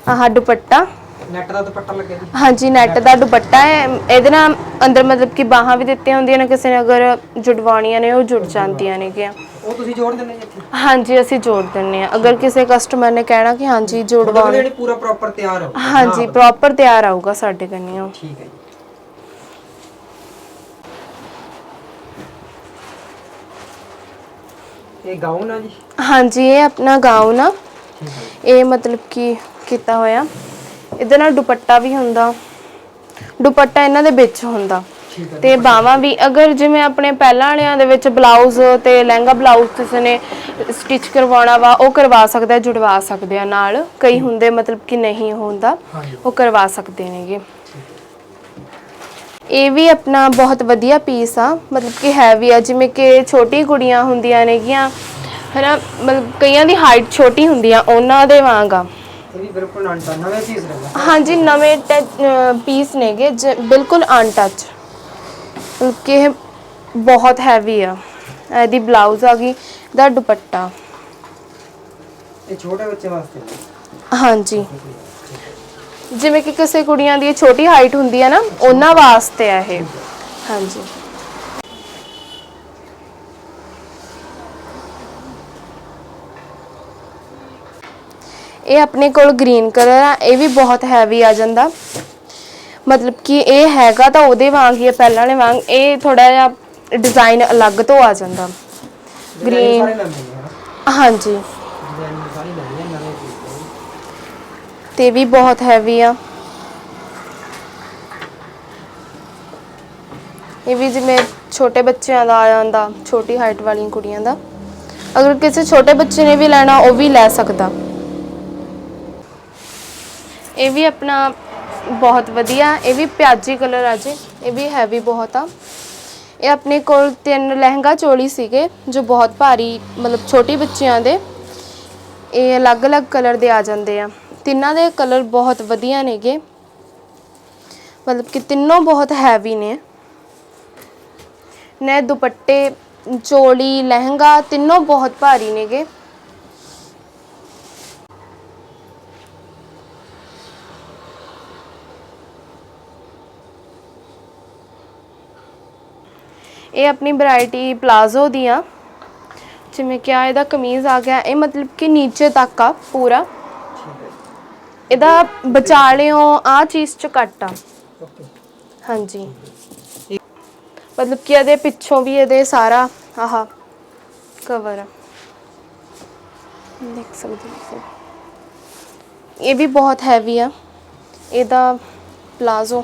ਆਹ ਦੁਪੱਟਾ। ਨੈਟ ਦਾ ਦੁਪੱਟਾ ਲੱਗਿਆ ਜੀ ਹਾਂਜੀ ਨੈਟ ਦਾ ਦੁਪੱਟਾ ਹੈ। ਇਹਦੇ ਨਾਲ ਅੰਦਰ ਮਤਲਬ ਕਿ ਬਾਹਾਂ ਵੀ ਦਿੱਤੀਆਂ ਹੁੰਦੀਆਂ ਨੇ ਕਿਸੇ ਨੇ ਅਗਰ ਜੁੜਵਾਉਣੀਆਂ ਨੇ ਉਹ ਜੁੜ ਜਾਂਦੀਆਂ ਨੇ ਕਿ ਉਹ ਤੁਸੀਂ ਜੋੜ ਦਿੰਦੇ ਜੀ ਇੱਥੇ? ਹਾਂਜੀ ਅਸੀਂ ਜੋੜ ਦਿੰਨੇ ਆ ਅਗਰ ਕਿਸੇ ਕਸਟਮਰ ਨੇ ਕਹਿਣਾ ਕਿ ਹਾਂਜੀ ਮਤਲਬ ਜੁੜਵਾਉਣ ਜਿਹੜੀ ਪੂਰਾ ਪ੍ਰੋਪਰ ਤਿਆਰ ਹੋ ਹਾਂਜੀ ਪ੍ਰੋਪਰ ਤਿਆਰ ਆਊਗਾ ਸਾਡੇ ਕੰਨਿਓ। ਠੀਕ ਹੈ ਜੀ। ਇਹ ਗਾਊਨ ਆ ਜੀ? ਹਾਂਜੀ ਇਹ ਆਪਣਾ ਗਾਊਨ ਆ ਇਹ ਮਤਲਬ ਕਿ ਕੀਤਾ ਹੋਇਆ। ਇਹਦੇ ਨਾਲ ਦੁਪੱਟਾ ਵੀ ਹੁੰਦਾ। ਦੁਪੱਟਾ ਇਹਨਾਂ ਦੇ ਵਿੱਚ ਹੁੰਦਾ। ਠੀਕ ਹੈ ਤੇ ਬਾਹਾਂ ਵੀ ਅਗਰ ਜਿਵੇਂ ਆਪਣੇ ਪਹਿਲਾਂ ਵਾਲਿਆਂ ਦੇ ਵਿੱਚ ਬਲਾਊਜ਼ ਤੇ ਲਹਿੰਗਾ ਬਲਾਊਜ਼ ਕਿਸੇ ਨੇ ਸਟਿਚ ਕਰਵਾਉਣਾ ਵਾ ਉਹ ਕਰਵਾ ਸਕਦਾ ਹੈ, ਜੁੜਵਾ ਸਕਦੇ ਆ ਨਾਲ। ਕਈ ਹੁੰਦੇ ਮਤਲਬ ਕਿ ਨਹੀਂ ਹੁੰਦਾ ਹਾਂਜੀ। ਉਹ ਕਰਵਾ ਸਕਦੇ ਨੇਗੇ। ਇਹ ਵੀ ਆਪਣਾ ਬਹੁਤ ਵਧੀਆ ਪੀਸ ਆ। ਮਤਲਬ ਕਿ ਹੈਵੀ ਆ ਜਿਵੇਂ ਕਿ ਛੋਟੀ ਕੁੜੀਆਂ ਹੁੰਦੀਆਂ ਨੇਗੀਆਂ ਹਨਾ ਮਤਲਬ ਕਈਆਂ ਦੀ ਹਾਈਟ ਛੋਟੀ ਹੁੰਦੀ ਆ ਉਹਨਾਂ ਦੇ ਵਾਂਗ ਆ। ਇਹ ਵੀ ਬਿਲਕੁਲ ਪੀਸ ਹਾਂਜੀ ਨਵੇਂ ਪੀਸ ਨੇਗੇ ਜ- ਬਿਲਕੁਲ ਅਨਟੱਚ ਮਤਲਬ ਕਿ ਇਹ ਬਹੁਤ ਹੈਵੀ ਆ। ਇਹਦੀ ਬਲਾਊਜ਼ ਆ ਗਈ ਦਾ ਦੁਪੱਟਾ। ਇਹ ਛੋਟੇ ਬੱਚੇ ਵਾਸਤੇ? ਹਾਂਜੀ। ਜਿਵੇਂ ਕਿ ਕਿਸੇ ਕੁੜੀਆਂ ਦੀ ਛੋਟੀ ਹਾਈਟ ਹੁੰਦੀ ਹੈ ਨਾ ਉਹਨਾਂ ਵਾਸਤੇ ਆ ਇਹ। ਹਾਂਜੀ। ਇਹ ਆਪਣੇ ਕੋਲ ਗ੍ਰੀਨ ਕਲਰ ਆ ਇਹ ਵੀ ਬਹੁਤ ਹੈਵੀ ਆ ਜਾਂਦਾ। ਮਤਲਬ ਕਿ ਇਹ ਹੈਗਾ ਤਾਂ ਉਹਦੇ ਵਾਂਗ ਹੀ ਪਹਿਲਾਂ ਵਾਲੇ ਵਾਂਗ ਇਹ ਥੋੜਾ ਜਿਹਾ ਡਿਜ਼ਾਈਨ ਅਲੱਗ ਤੋਂ ਆ ਜਾਂਦਾ। Design Green. ਸਾਰੇ ਨਵੇਂ ਨੇ ਹਨਾ? ਹਾਂਜੀ ਡਿਜ਼ਾਈਨ ਸਾਰੇ ਨਵੇਂ ਨੇ ਨਵੇਂ ਪੀਸ ਤੇ ਵੀ ਬਹੁਤ ਹੈਵੀ ਆ। ਇਹ ਵੀ ਜਿਵੇਂ ਛੋਟੇ ਬੱਚਿਆਂ ਦਾ ਆ ਜਾਂਦਾ ਛੋਟੀ ਹਾਈਟ ਵਾਲੀਆਂ ਕੁੜੀਆਂ ਦਾ। ਅਗਰ ਕਿਸੇ ਛੋਟੇ ਬੱਚੇ ਨੇ ਵੀ ਲੈਣਾ, ਉਹ ਵੀ ਲੈ ਸਕਦਾ। ਇਹ ਵੀ ਆਪਣਾ ਬਹੁਤ ਵਧੀਆ, ਇਹ ਵੀ ਪਿਆਜੀ ਕਲਰ ਆ ਜੇ, ਇਹ ਵੀ ਹੈਵੀ ਬਹੁਤ ਆ। ਇਹ ਆਪਣੇ ਕੋਲ ਤਿੰਨ ਲਹਿੰਗਾ ਚੋਲੀ ਸੀਗੇ, ਜੋ ਬਹੁਤ ਭਾਰੀ, ਮਤਲਬ ਛੋਟੀ ਬੱਚਿਆਂ ਦੇ। ਇਹ ਅਲੱਗ-ਅਲੱਗ ਕਲਰ ਦੇ ਆ ਜਾਂਦੇ ਆ। ਤਿੰਨਾਂ ਦੇ ਕਲਰ ਬਹੁਤ ਵਧੀਆ ਨੇਗੇ। ਮਤਲਬ ਕਿ ਤਿੰਨੋਂ ਬਹੁਤ ਹੈਵੀ ਨੇ। ਨੇ ਦੁਪੱਟੇ, ਚੋਲੀ, ਲਹਿੰਗਾ ਤਿੰਨੋਂ ਬਹੁਤ ਭਾਰੀ ਨੇਗੇ। ਇਹ ਆਪਣੀ ਵੈਰਾਈਟੀ ਪਲਾਜ਼ੋ ਦੀਆਂ। ਜਿਵੇਂ ਕਿ ਆ ਇਹਦਾ ਕਮੀਜ਼ ਆ ਗਿਆ, ਇਹ ਮਤਲਬ ਕਿ ਨੀਚੇ ਤੱਕ ਆ ਪੂਰਾ। ਇਹਦਾ ਵਿਚਾਲਿਓਂ ਆ ਚੀਜ਼ ਚ ਕੱਟ ਆ। ਓਕੇ ਹਾਂਜੀ। ਮਤਲਬ ਕਿ ਇਹਦੇ ਪਿੱਛੋਂ ਵੀ ਇਹਦੇ ਸਾਰਾ ਆਹ ਕਵਰ ਆ। ਦੇਖ ਸਕਦੇ ਹੋ ਤੁਸੀਂ। ਇਹ ਵੀ ਬਹੁਤ ਹੈਵੀ ਆ। ਇਹਦਾ ਪਲਾਜ਼ੋ।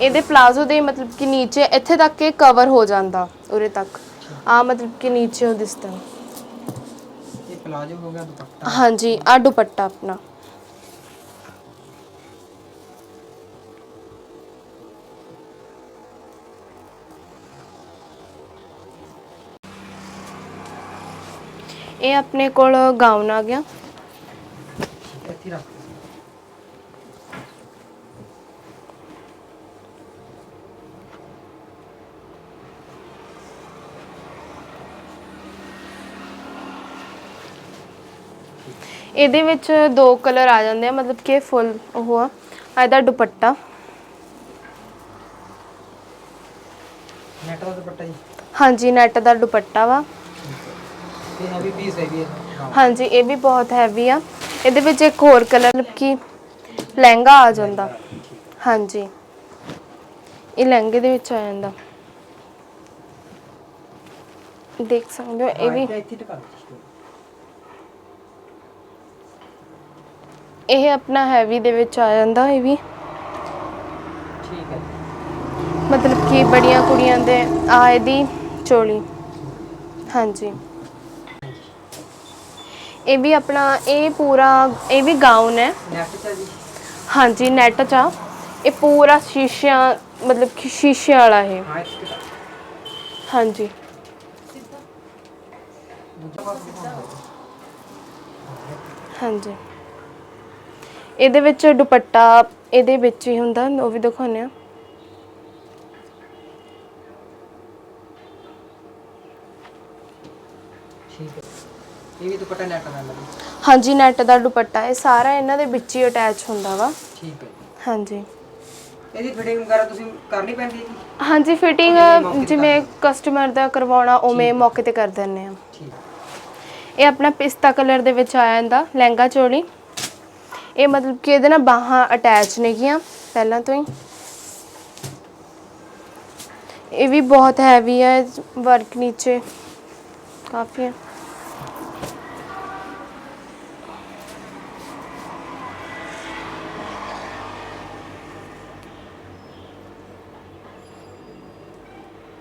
ਇਹਦੇ ਪਲਾਜ਼ੋ ਦੇ ਮਤਲਬ ਕਿ ਨੀਚੇ ਇੱਥੇ ਤੱਕ ਇਹ ਕਵਰ ਹੋ ਜਾਂਦਾ ਉਰੇ ਤੱਕ। ਆ ਮਤਲਬ ਕਿ ਨੀਚੇ ਦਿਸਦਾ। ਇਹ ਪਲਾਜੋ ਹੋ ਗਿਆ ਦੁਪੱਟਾ? ਹਾਂਜੀ ਆ ਦੁਪੱਟਾ ਆਪਣਾ। ਇਹ ਆਪਣੇ ਕੋਲ ਗਾਊਨ ਆ ਗਿਆ। ਇਹਦੇ ਵਿੱਚ ਦੋ ਕਲਰ ਆ ਜਾਂਦੇ ਆ ਮਤਲਬ ਕਿ ਫੁੱਲ ਉਹ ਆ ਇਹਦਾ ਦੁਪੱਟਾ। ਨੈਟ ਦਾ ਦੁਪੱਟਾ ਜੀ? ਹਾਂਜੀ ਨੈਟ ਦਾ ਦੁਪੱਟਾ ਵਾ। ਇਹ ਹੈਵੀ ਪੀਸ ਹੈ ਵੀ ਇਹ ਹਾਂ ਹਾਂਜੀ ਇਹ ਵੀ ਬਹੁਤ ਹੈਵੀ ਆ। ਇਹਦੇ ਵਿੱਚ ਇੱਕ ਹੋਰ ਕਲਰ ਕੀ ਲਹਿੰਗਾ ਆ ਜਾਂਦਾ। ਹਾਂਜੀ। ਇਹ ਲਹਿੰਗੇ ਦੇ ਵਿੱਚ ਆ ਜਾਂਦਾ। ਦੇਖ ਸਕਦੇ ਹੋ ਇਹ ਵੀ ਇੱਥੇ ਇੱਥੇ ਟਕਾ ਦਿਓ। ਇਹ ਆਪਣਾ ਹੈਵੀ ਦੇ ਵਿੱਚ ਆ ਜਾਂਦਾ ਇਹ ਵੀ। ਠੀਕ ਹੈ। ਮਤਲਬ ਕਿ ਬੜੀਆਂ ਕੁੜੀਆਂ ਦੇ ਆ ਇਹਦੀ ਚੋਲੀ। ਹਾਂਜੀ। ਇਹ ਵੀ ਆਪਣਾ ਇਹ ਪੂਰਾ ਇਹ ਵੀ ਗਾਊਨ ਹੈ। ਨੈਟ ਚ ਆ ਜੀ? ਹਾਂਜੀ ਨੈਟ ਚ ਆ। ਇਹ ਪੂਰਾ ਸ਼ੀਸ਼ਿਆਂ ਮਤਲਬ ਕਿ ਸ਼ੀਸ਼ੇ ਵਾਲਾ ਹਾਂ। ਹਾਂਜੀ। ਹਾਂਜੀ। ਇਹਦੇ ਵਿੱਚ ਦੁਪੱਟਾ ਇਹਦੇ ਵਿੱਚ ਹੀ ਹੁੰਦਾ ਉਹ ਵੀ ਦਿਖਾਉਂਦੇ ਆ ਠੀਕ ਹੈ। ਇਹ ਵੀ ਦੁਪੱਟਾ ਨੈਟ ਨਾਲ ਲੱਗਾ ਹਾਂਜੀ ਨੈਟ ਦਾ ਦੁਪੱਟਾ ਇਹ ਸਾਰਾ ਇਹਨਾਂ ਦੇ ਵਿੱਚ ਹੀ ਅਟੈਚ ਹੁੰਦਾ ਵਾ। ਠੀਕ ਹੈ ਹਾਂਜੀ। ਇਹਦੀ ਫਿਟਿੰਗ ਵਗੈਰਾ ਤੁਸੀਂ ਕਰਨੀ ਪੈਂਦੀ ਹੈ ਜੀ? ਹਾਂਜੀ ਫਿਟਿੰਗ ਜਿਵੇਂ ਕਸਟਮਰ ਦਾ ਕਰਵਾਉਣਾ ਉਵੇਂ। ਮੌਕੇ ਤੇ ਕਰ ਦਿੰਨੇ ਆ ਠੀਕ ਇਹ ਆਪਣਾ ਪਿਸਤਾ ਕਲਰ ਦੇ ਵਿੱਚ ਆ ਜਾਂਦਾ ਲਹਿੰਗਾ ਚੋਲੀ। ਇਹ ਮਤਲਬ ਕਿ ਇਹਦੇ ਨਾਲ ਬਾਹਾਂ ਅਟੈਚ ਨੇਗੀਆਂ, ਪਹਿਲਾਂ ਤੋਂ ਹੀ। ਇਹ ਵੀ ਬਹੁਤ ਹੈਵੀ ਹੈ ਵਰਕ ਨੀਚੇ। ਕਾਫੀ ਹੈ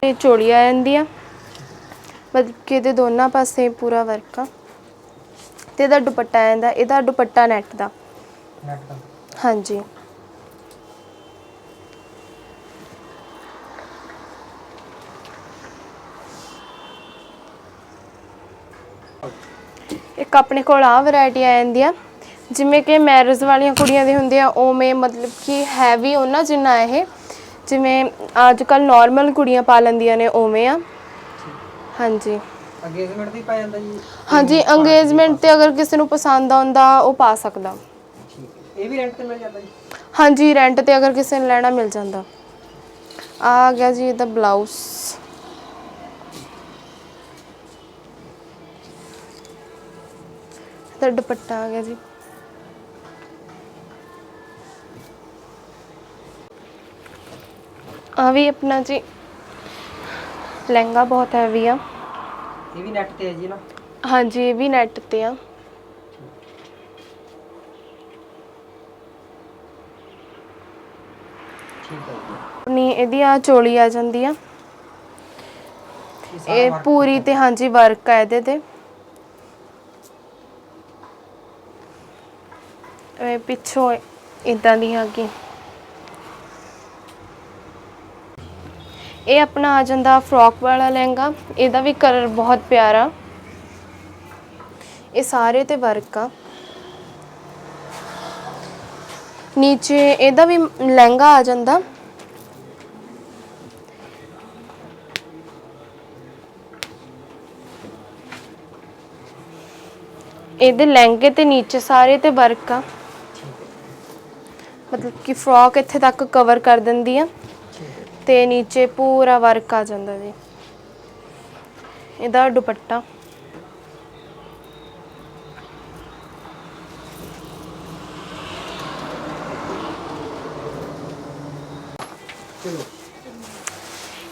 ਇਹ ਚੋੜੀ ਆ ਜਾਂਦੀ ਆ। ਮਤਲਬ ਕਿ ਇਹਦੇ ਦੋਨਾਂ ਪਾਸੇ ਪੂਰਾ ਵਰਕ ਆ। ਤੇ ਇਹਦਾ ਦੁਪੱਟਾ ਆ ਜਾਂਦਾ, ਇਹਦਾ ਦੁਪੱਟਾ ਨੈਟ ਦਾ। ਨੈਟ ਦਾ। ਹਾਂਜੀ। ਇੱਕ ਆਪਣੇ ਕੋਲ ਆ ਵੈਰਾਈਟੀ ਆ ਜਾਂਦੀ ਆ ਜਿਵੇਂ ਕਿ ਮੈਰਿਜ ਵਾਲੀਆਂ ਕੁੜੀਆਂ ਦੇ ਹੁੰਦੇ ਆ ਉਵੇਂ ਮਤਲਬ ਕਿ ਹੈਵੀ ਉਹਨਾਂ ਜਿੰਨਾ ਇਹ। ਜਿਵੇਂ ਅੱਜ ਕੱਲ ਨਾਰਮਲ ਕੁੜੀਆਂ ਪਾ ਲੈਂਦੀਆਂ ਨੇ ਉਵੇਂ ਆ। ਹਾਂਜੀ। ਅੰਗੇਜਮੈਂਟ ਦੀ ਪਾ ਜਾਂਦਾ ਜੀ। ਹਾਂਜੀ ਅੰਗੇਜਮੈਂਟ ਤੇ ਅਗਰ ਕਿਸੇ ਨੂੰ ਪਸੰਦ ਆਉਂਦਾ ਉਹ ਪਾ ਸਕਦਾ। ਇਹ ਵੀ ਰੈਂਟ ਤੇ ਮਿਲ ਜਾਂਦਾ ਜੀ? ਹਾਂਜੀ ਰੈਂਟ ਤੇ ਅਗਰ ਕਿਸੇ ਨੇ ਲੈਣਾ ਮਿਲ ਜਾਂਦਾ। ਆ ਗਿਆ ਜੀ ਇਹਦਾ ਬਲਾਊਜ਼ ਤੇ ਦੁਪੱਟਾ ਆ ਗਿਆ ਜੀ। ਆ ਵੀ ਆਪਣਾ ਜੀ। ਲਹਿੰਗਾ ਬਹੁਤ ਹੈਵੀ ਆ। ਇਹ ਵੀ ਨੈਟ ਤੇ ਹੈ ਜੀ ਨਾ? ਹਾਂਜੀ ਇਹ ਵੀ ਨੈਟ ਤੇ ਆ ਠੀਕ ਹੈ ਜੀ ਆਪਣੀ ਇਹਦੀ ਆ ਚੋਲੀ ਆ ਜਾਂਦੀ ਆ। ਇਹ ਪੂਰੀ ਤੇ ਹਾਂਜੀ ਵਰਕ ਆ ਇਹਦੇ ਤੇ। ਇਹ ਪਿੱਛੋਂ ਇਦਾਂ ਦੀ ਹੈਗੀ ਇਹ ਆਪਣਾ ਆ ਜਾਂਦਾ ਫਰੋਕ ਵਾਲਾ ਲਹਿੰਗਾ। ਇਹਦਾ ਵੀ ਕਲਰ ਬਹੁਤ ਪਿਆਰਾ। ਇਹ ਸਾਰੇ ਤੇ ਵਰਕ ਆ। ਨੀਚੇ ਇਹਦਾ ਵੀ ਲਹਿੰਗਾ ਆ ਜਾਂਦਾ। ਇਹਦੇ ਲਹਿੰਗੇ ਤੇ ਨੀਚੇ ਸਾਰੇ ਤੇ ਵਰਕ ਆ। ਮਤਲਬ ਕਿ ਫਰੋਕ ਇੱਥੇ ਤੱਕ ਕਵਰ ਕਰ ਦਿੰਦੀ ਆ। ਤੇ ਨੀਚੇ ਪੂਰਾ ਵਰਕ ਆ ਜਾਂਦਾ ਜੀ। ਇਹਦਾ ਦੁਪੱਟਾ।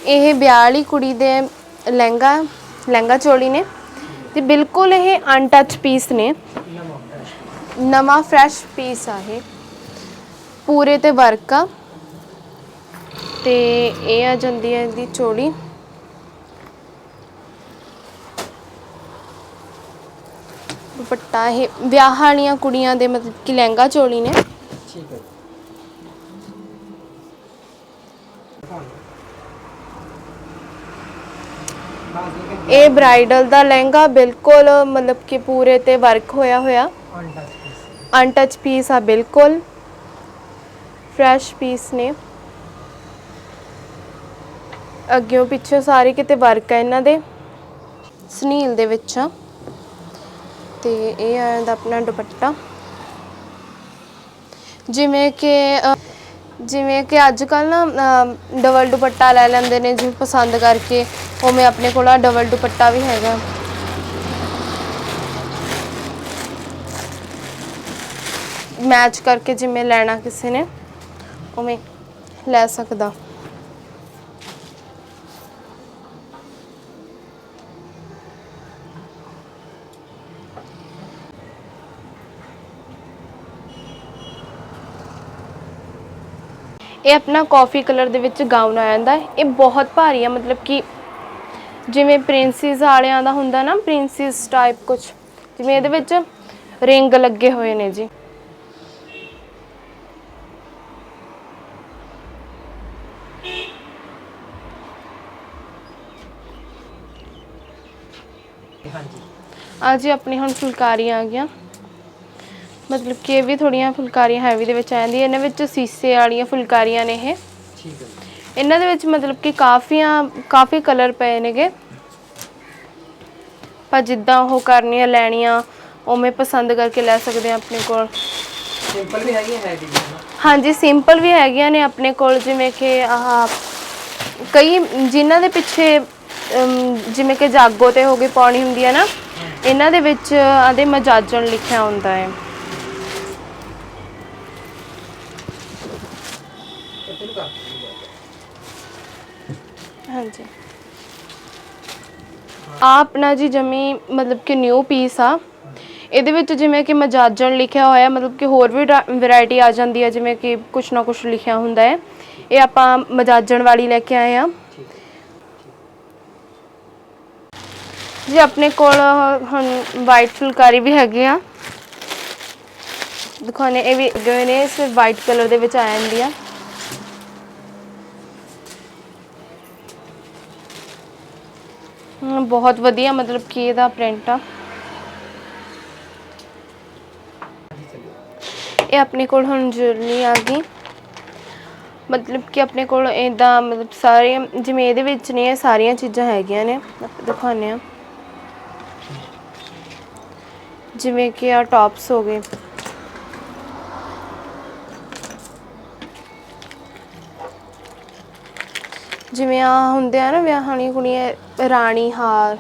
ਇਹ ਵਿਆਹ ਵਾਲੀ ਕੁੜੀ ਦੇ ਲਹਿੰਗਾ ਲਹਿੰਗਾ ਚੋਲੀ ਨੇ। ਤੇ ਬਿਲਕੁਲ ਇਹ ਅਨਟੱਚ ਪੀਸ ਨੇ। ਨਵਾਂ fresh। ਨਵਾਂ ਫਰੈਸ਼ ਪੀਸ ਆ ਪੂਰੇ ਤੇ ਵਰਕ ਆ। ਤੇ ਇਹ ਆ ਜਾਂਦੀ ਹੈ ਇਹਦੀ ਚੋੜੀ ਦੁਪੱਟਾ ਇਹ ਵਿਆਹ ਵਾਲੀਆਂ ਕੁੜੀਆਂ ਦੇ ਮਤਲਬ ਕਿ ਲਹਿੰਗਾ ਚੋਲੀ ਨੇ। ਠੀਕ ਹੈ ਜੀ ਇਹ ਬ੍ਰਾਈਡਲ ਦਾ ਲਹਿੰਗਾ ਬਿਲਕੁਲ ਮਤਲਬ ਕਿ ਪੂਰੇ ਤੇ ਵਰਕ ਹੋਇਆ ਹੋਇਆ। ਅਨਟੱਚ ਪੀਸ ਆ ਬਿਲਕੁਲ। ਫਰੈਸ਼ ਪੀਸ ਨੇ। ਅੱਗਿਓਂ ਪਿੱਛੋਂ ਸਾਰੇ ਕਿਤੇ ਵਰਕ ਆ ਇਹਨਾਂ ਦੇ। ਸਨੀਲ ਦੇ ਵਿੱਚ ਆ। ਤੇ ਇਹ ਆ ਇਹਦਾ ਆਪਣਾ ਦੁਪੱਟਾ। ਜਿਵੇਂ ਕਿ ਜਿਵੇਂ ਕਿ ਅੱਜ ਕੱਲ ਨਾ ਡਬਲ ਦੁਪੱਟਾ ਲੈ ਲੈਂਦੇ ਨੇ ਜਿਵੇਂ ਪਸੰਦ ਕਰਕੇ, ਉਵੇਂ ਆਪਣੇ ਕੋਲ ਆ ਡਬਲ ਦੁਪੱਟਾ ਵੀ ਹੈਗਾ। ਮੈਚ ਕਰਕੇ ਜਿਵੇਂ ਲੈਣਾ ਕਿਸੇ ਨੇ, ਉਵੇਂ ਲੈ ਸਕਦਾ। ਇਹ ਆਪਣਾ ਕਾਫੀ ਕਲਰ ਦੇ ਵਿੱਚ ਗਾਊਨ ਆ ਜਾਂਦਾ। ਹੈ। ਇਹ ਬਹੁਤ ਭਾਰੀ ਆ ਮਤਲਬ ਕਿ ਜਿਵੇਂ ਪ੍ਰਿੰਸੈਸ ਵਾਲਿਆਂ ਦਾ ਹੁੰਦਾ ਨਾ ਪ੍ਰਿੰਸੈਸ ਟਾਈਪ ਕੁਝ ਜਿਵੇਂ ਇਹਦੇ ਵਿੱਚ ਰਿੰਗ ਲੱਗੇ ਹੋਏ ਨੇ ਜੀ। ਹਾਂਜੀ। ਆ ਜੀ ਆਪਣੀ ਹੁਣ ਫੁਲਕਾਰੀਆਂ ਆ ਗਈਆਂ। ਮਤਲਬ ਕਿ ਇਹ ਵੀ ਥੋੜੀਆਂ ਫੁਲਕਾਰੀਆਂ ਹੈਵੀ ਦੇ ਵਿੱਚ ਆ ਜਾਂਦੀਆਂ ਇਹਨਾਂ ਵਿੱਚ ਸੀਸੇ ਵਾਲੀਆਂ ਫੁਲਕਾਰੀਆਂ ਨੇ ਇਹ। ਠੀਕ ਹੈ ਜੀ। ਇਹਨਾਂ ਦੇ ਵਿੱਚ ਮਤਲਬ ਕਿ ਕਾਫੀਆਂ ਕਾਫੀ ਕਲਰ ਪਏ ਨੇਗੇ। ਪਰ ਜਿੱਦਾਂ ਉਹ ਕਰਨੀਆਂ ਲੈਣੀਆਂ ਉਵੇਂ ਪਸੰਦ ਕਰਕੇ ਲੈ ਸਕਦੇ ਆ ਆਪਣੇ ਕੋਲ। ਸਿੰਪਲ ਵੀ ਹੈਗੀ ਹੈ ਜੀ ਹਾਂਜੀ ਸਿੰਪਲ ਵੀ ਹੈਗੀਆਂ ਨੇ ਆਪਣੇ ਕੋਲ ਜਿਵੇਂ ਕਿ ਆਹ ਕਈ ਜਿਨ੍ਹਾਂ ਦੇ ਪਿੱਛੇ ਅਮ, ਜਿਵੇਂ ਕਿ ਜਾਗੋ ਤੇ ਹੋ ਗਈ ਪਾਉਣੀ ਹੁੰਦੀ ਹੈ ਨਾ ਇਹਨਾਂ ਦੇ ਵਿੱਚ ਆਦੇ ਮਜਾਜਣ ਲਿਖਿਆ ਹੁੰਦਾ ਹੈ ਇੱਥੇ ਨੂੰ ਕਰ ਹਾਂਜੀ। ਆ ਆਪਣਾ ਜੀ ਜਮੀ ਮਤਲਬ ਕਿ ਨਿਊ ਪੀਸ ਆ। ਇਹਦੇ ਵਿੱਚ ਜਿਵੇਂ ਕਿ ਮਜਾਜਣ ਲਿਖਿਆ ਹੋਇਆ, ਮਤਲਬ ਕਿ ਹੋਰ ਵੀ ਵੈਰਾਈਟੀ ਆ ਜਾਂਦੀ ਹੈ ਜਿਵੇਂ ਕਿ ਕੁਛ ਨਾ ਕੁਛ ਲਿਖਿਆ ਹੁੰਦਾ ਹੈ। ਇਹ ਆਪਾਂ ਮਜਾਜਣ ਵਾਲੀ ਲੈ ਕੇ ਆਏ ਆ। ਜੀ, ਆਪਣੇ ਕੋਲ ਹੁਣ ਵਾਈਟ ਫੁਲਕਾਰੀ ਵੀ ਹੈਗੀ ਆ। ਦਿਖਾਉਣੇ ਇਹ ਵੀ ਲੱਗੇ ਨੇ ਸਿਰਫ ਵਾਈਟ ਕਲਰ ਦੇ ਵਿੱਚ ਆ ਜਾਂਦੀ ਆ। ਹਮ, ਬਹੁਤ ਵਧੀਆ ਮਤਲਬ ਕਿ ਇਹਦਾ ਪ੍ਰਿੰਟ ਆ। ਇਹ ਆਪਣੇ ਕੋਲ ਹੁਣ ਜੁਰਨੀ ਆ ਗਈ। ਮਤਲਬ ਕਿ ਆਪਣੇ ਕੋਲ ਇਹਦਾ ਮਤਲਬ ਸਾਰੇ ਜਿਵੇਂ ਇਹਦੇ ਵਿੱਚ ਨੇ ਇਹ ਸਾਰੀਆਂ ਚੀਜ਼ਾਂ ਹੈਗੀਆਂ ਨੇ। ਆਪਾਂ ਦਿਖਾਉਂਦੇ ਆ ਜਿਵੇਂ ਕਿ ਆ ਟੌਪਸ ਹੋ ਗਏ। ਜਿਵੇਂ ਆ ਹੁੰਦੇ ਆ ਨਾ ਵਿਆਹਾਣੀ ਕੁੜੀਆਂ ਰਾਣੀ ਹਾਰ।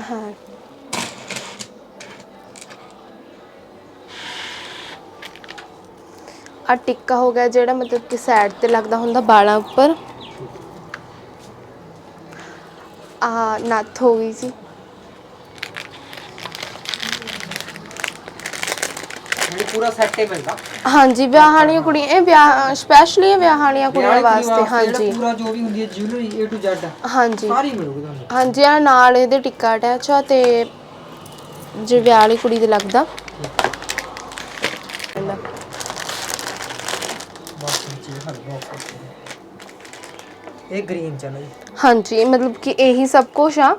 ਹਾਂ। ਆ ਟਿੱਕਾ ਹੋ ਗਿਆ ਜਿਹੜਾ ਮਤਲਬ ਕਿ ਸਾਈਡ ਤੇ ਲੱਗਦਾ ਹੁੰਦਾ ਬਾਲਾਂ ਉੱਪਰ। ਆ ਨੱਥ ਹੋ ਗਈ ਸੀ। ਪੂਰਾ ਸੈੱਟ ਹੀ ਮਿਲਦਾ। ਹਾਂਜੀ ਵਿਆਹ ਵਾਲੀਆਂ ਕੁੜੀਆਂ ਇਹ ਵਿਆਹ ਸਪੈਸ਼ਲੀ ਵਿਆਹ ਵਾਲੀਆਂ ਕੁੜੀਆਂ ਵਾਸਤੇ ਹਾਂਜੀ। ਪੂਰਾ ਜੋ ਵੀ ਹੁੰਦੀ ਹੈ ਜਿਊਲਰੀ A to Z ਹਾਂਜੀ। ਸਾਰੀ ਮਿਲੂਗੀ ਤੁਹਾਨੂੰ। ਹਾਂਜੀ ਆ ਨਾਲ ਇਹਦੇ ਟਿੱਕਾ ਅਟੈਚ ਆ ਤੇ ਜੇ ਵਿਆਹ ਵਾਲੀ ਕੁੜੀ ਦੇ ਲੱਗਦਾ। ਇਹ ਗ੍ਰੀਨ ਚ ਹੈ ਨਾ ਜੀ। ਹਾਂਜੀ ਮਤਲਬ ਕਿ ਇਹੀ ਸਭ ਕੁਝ ਆ।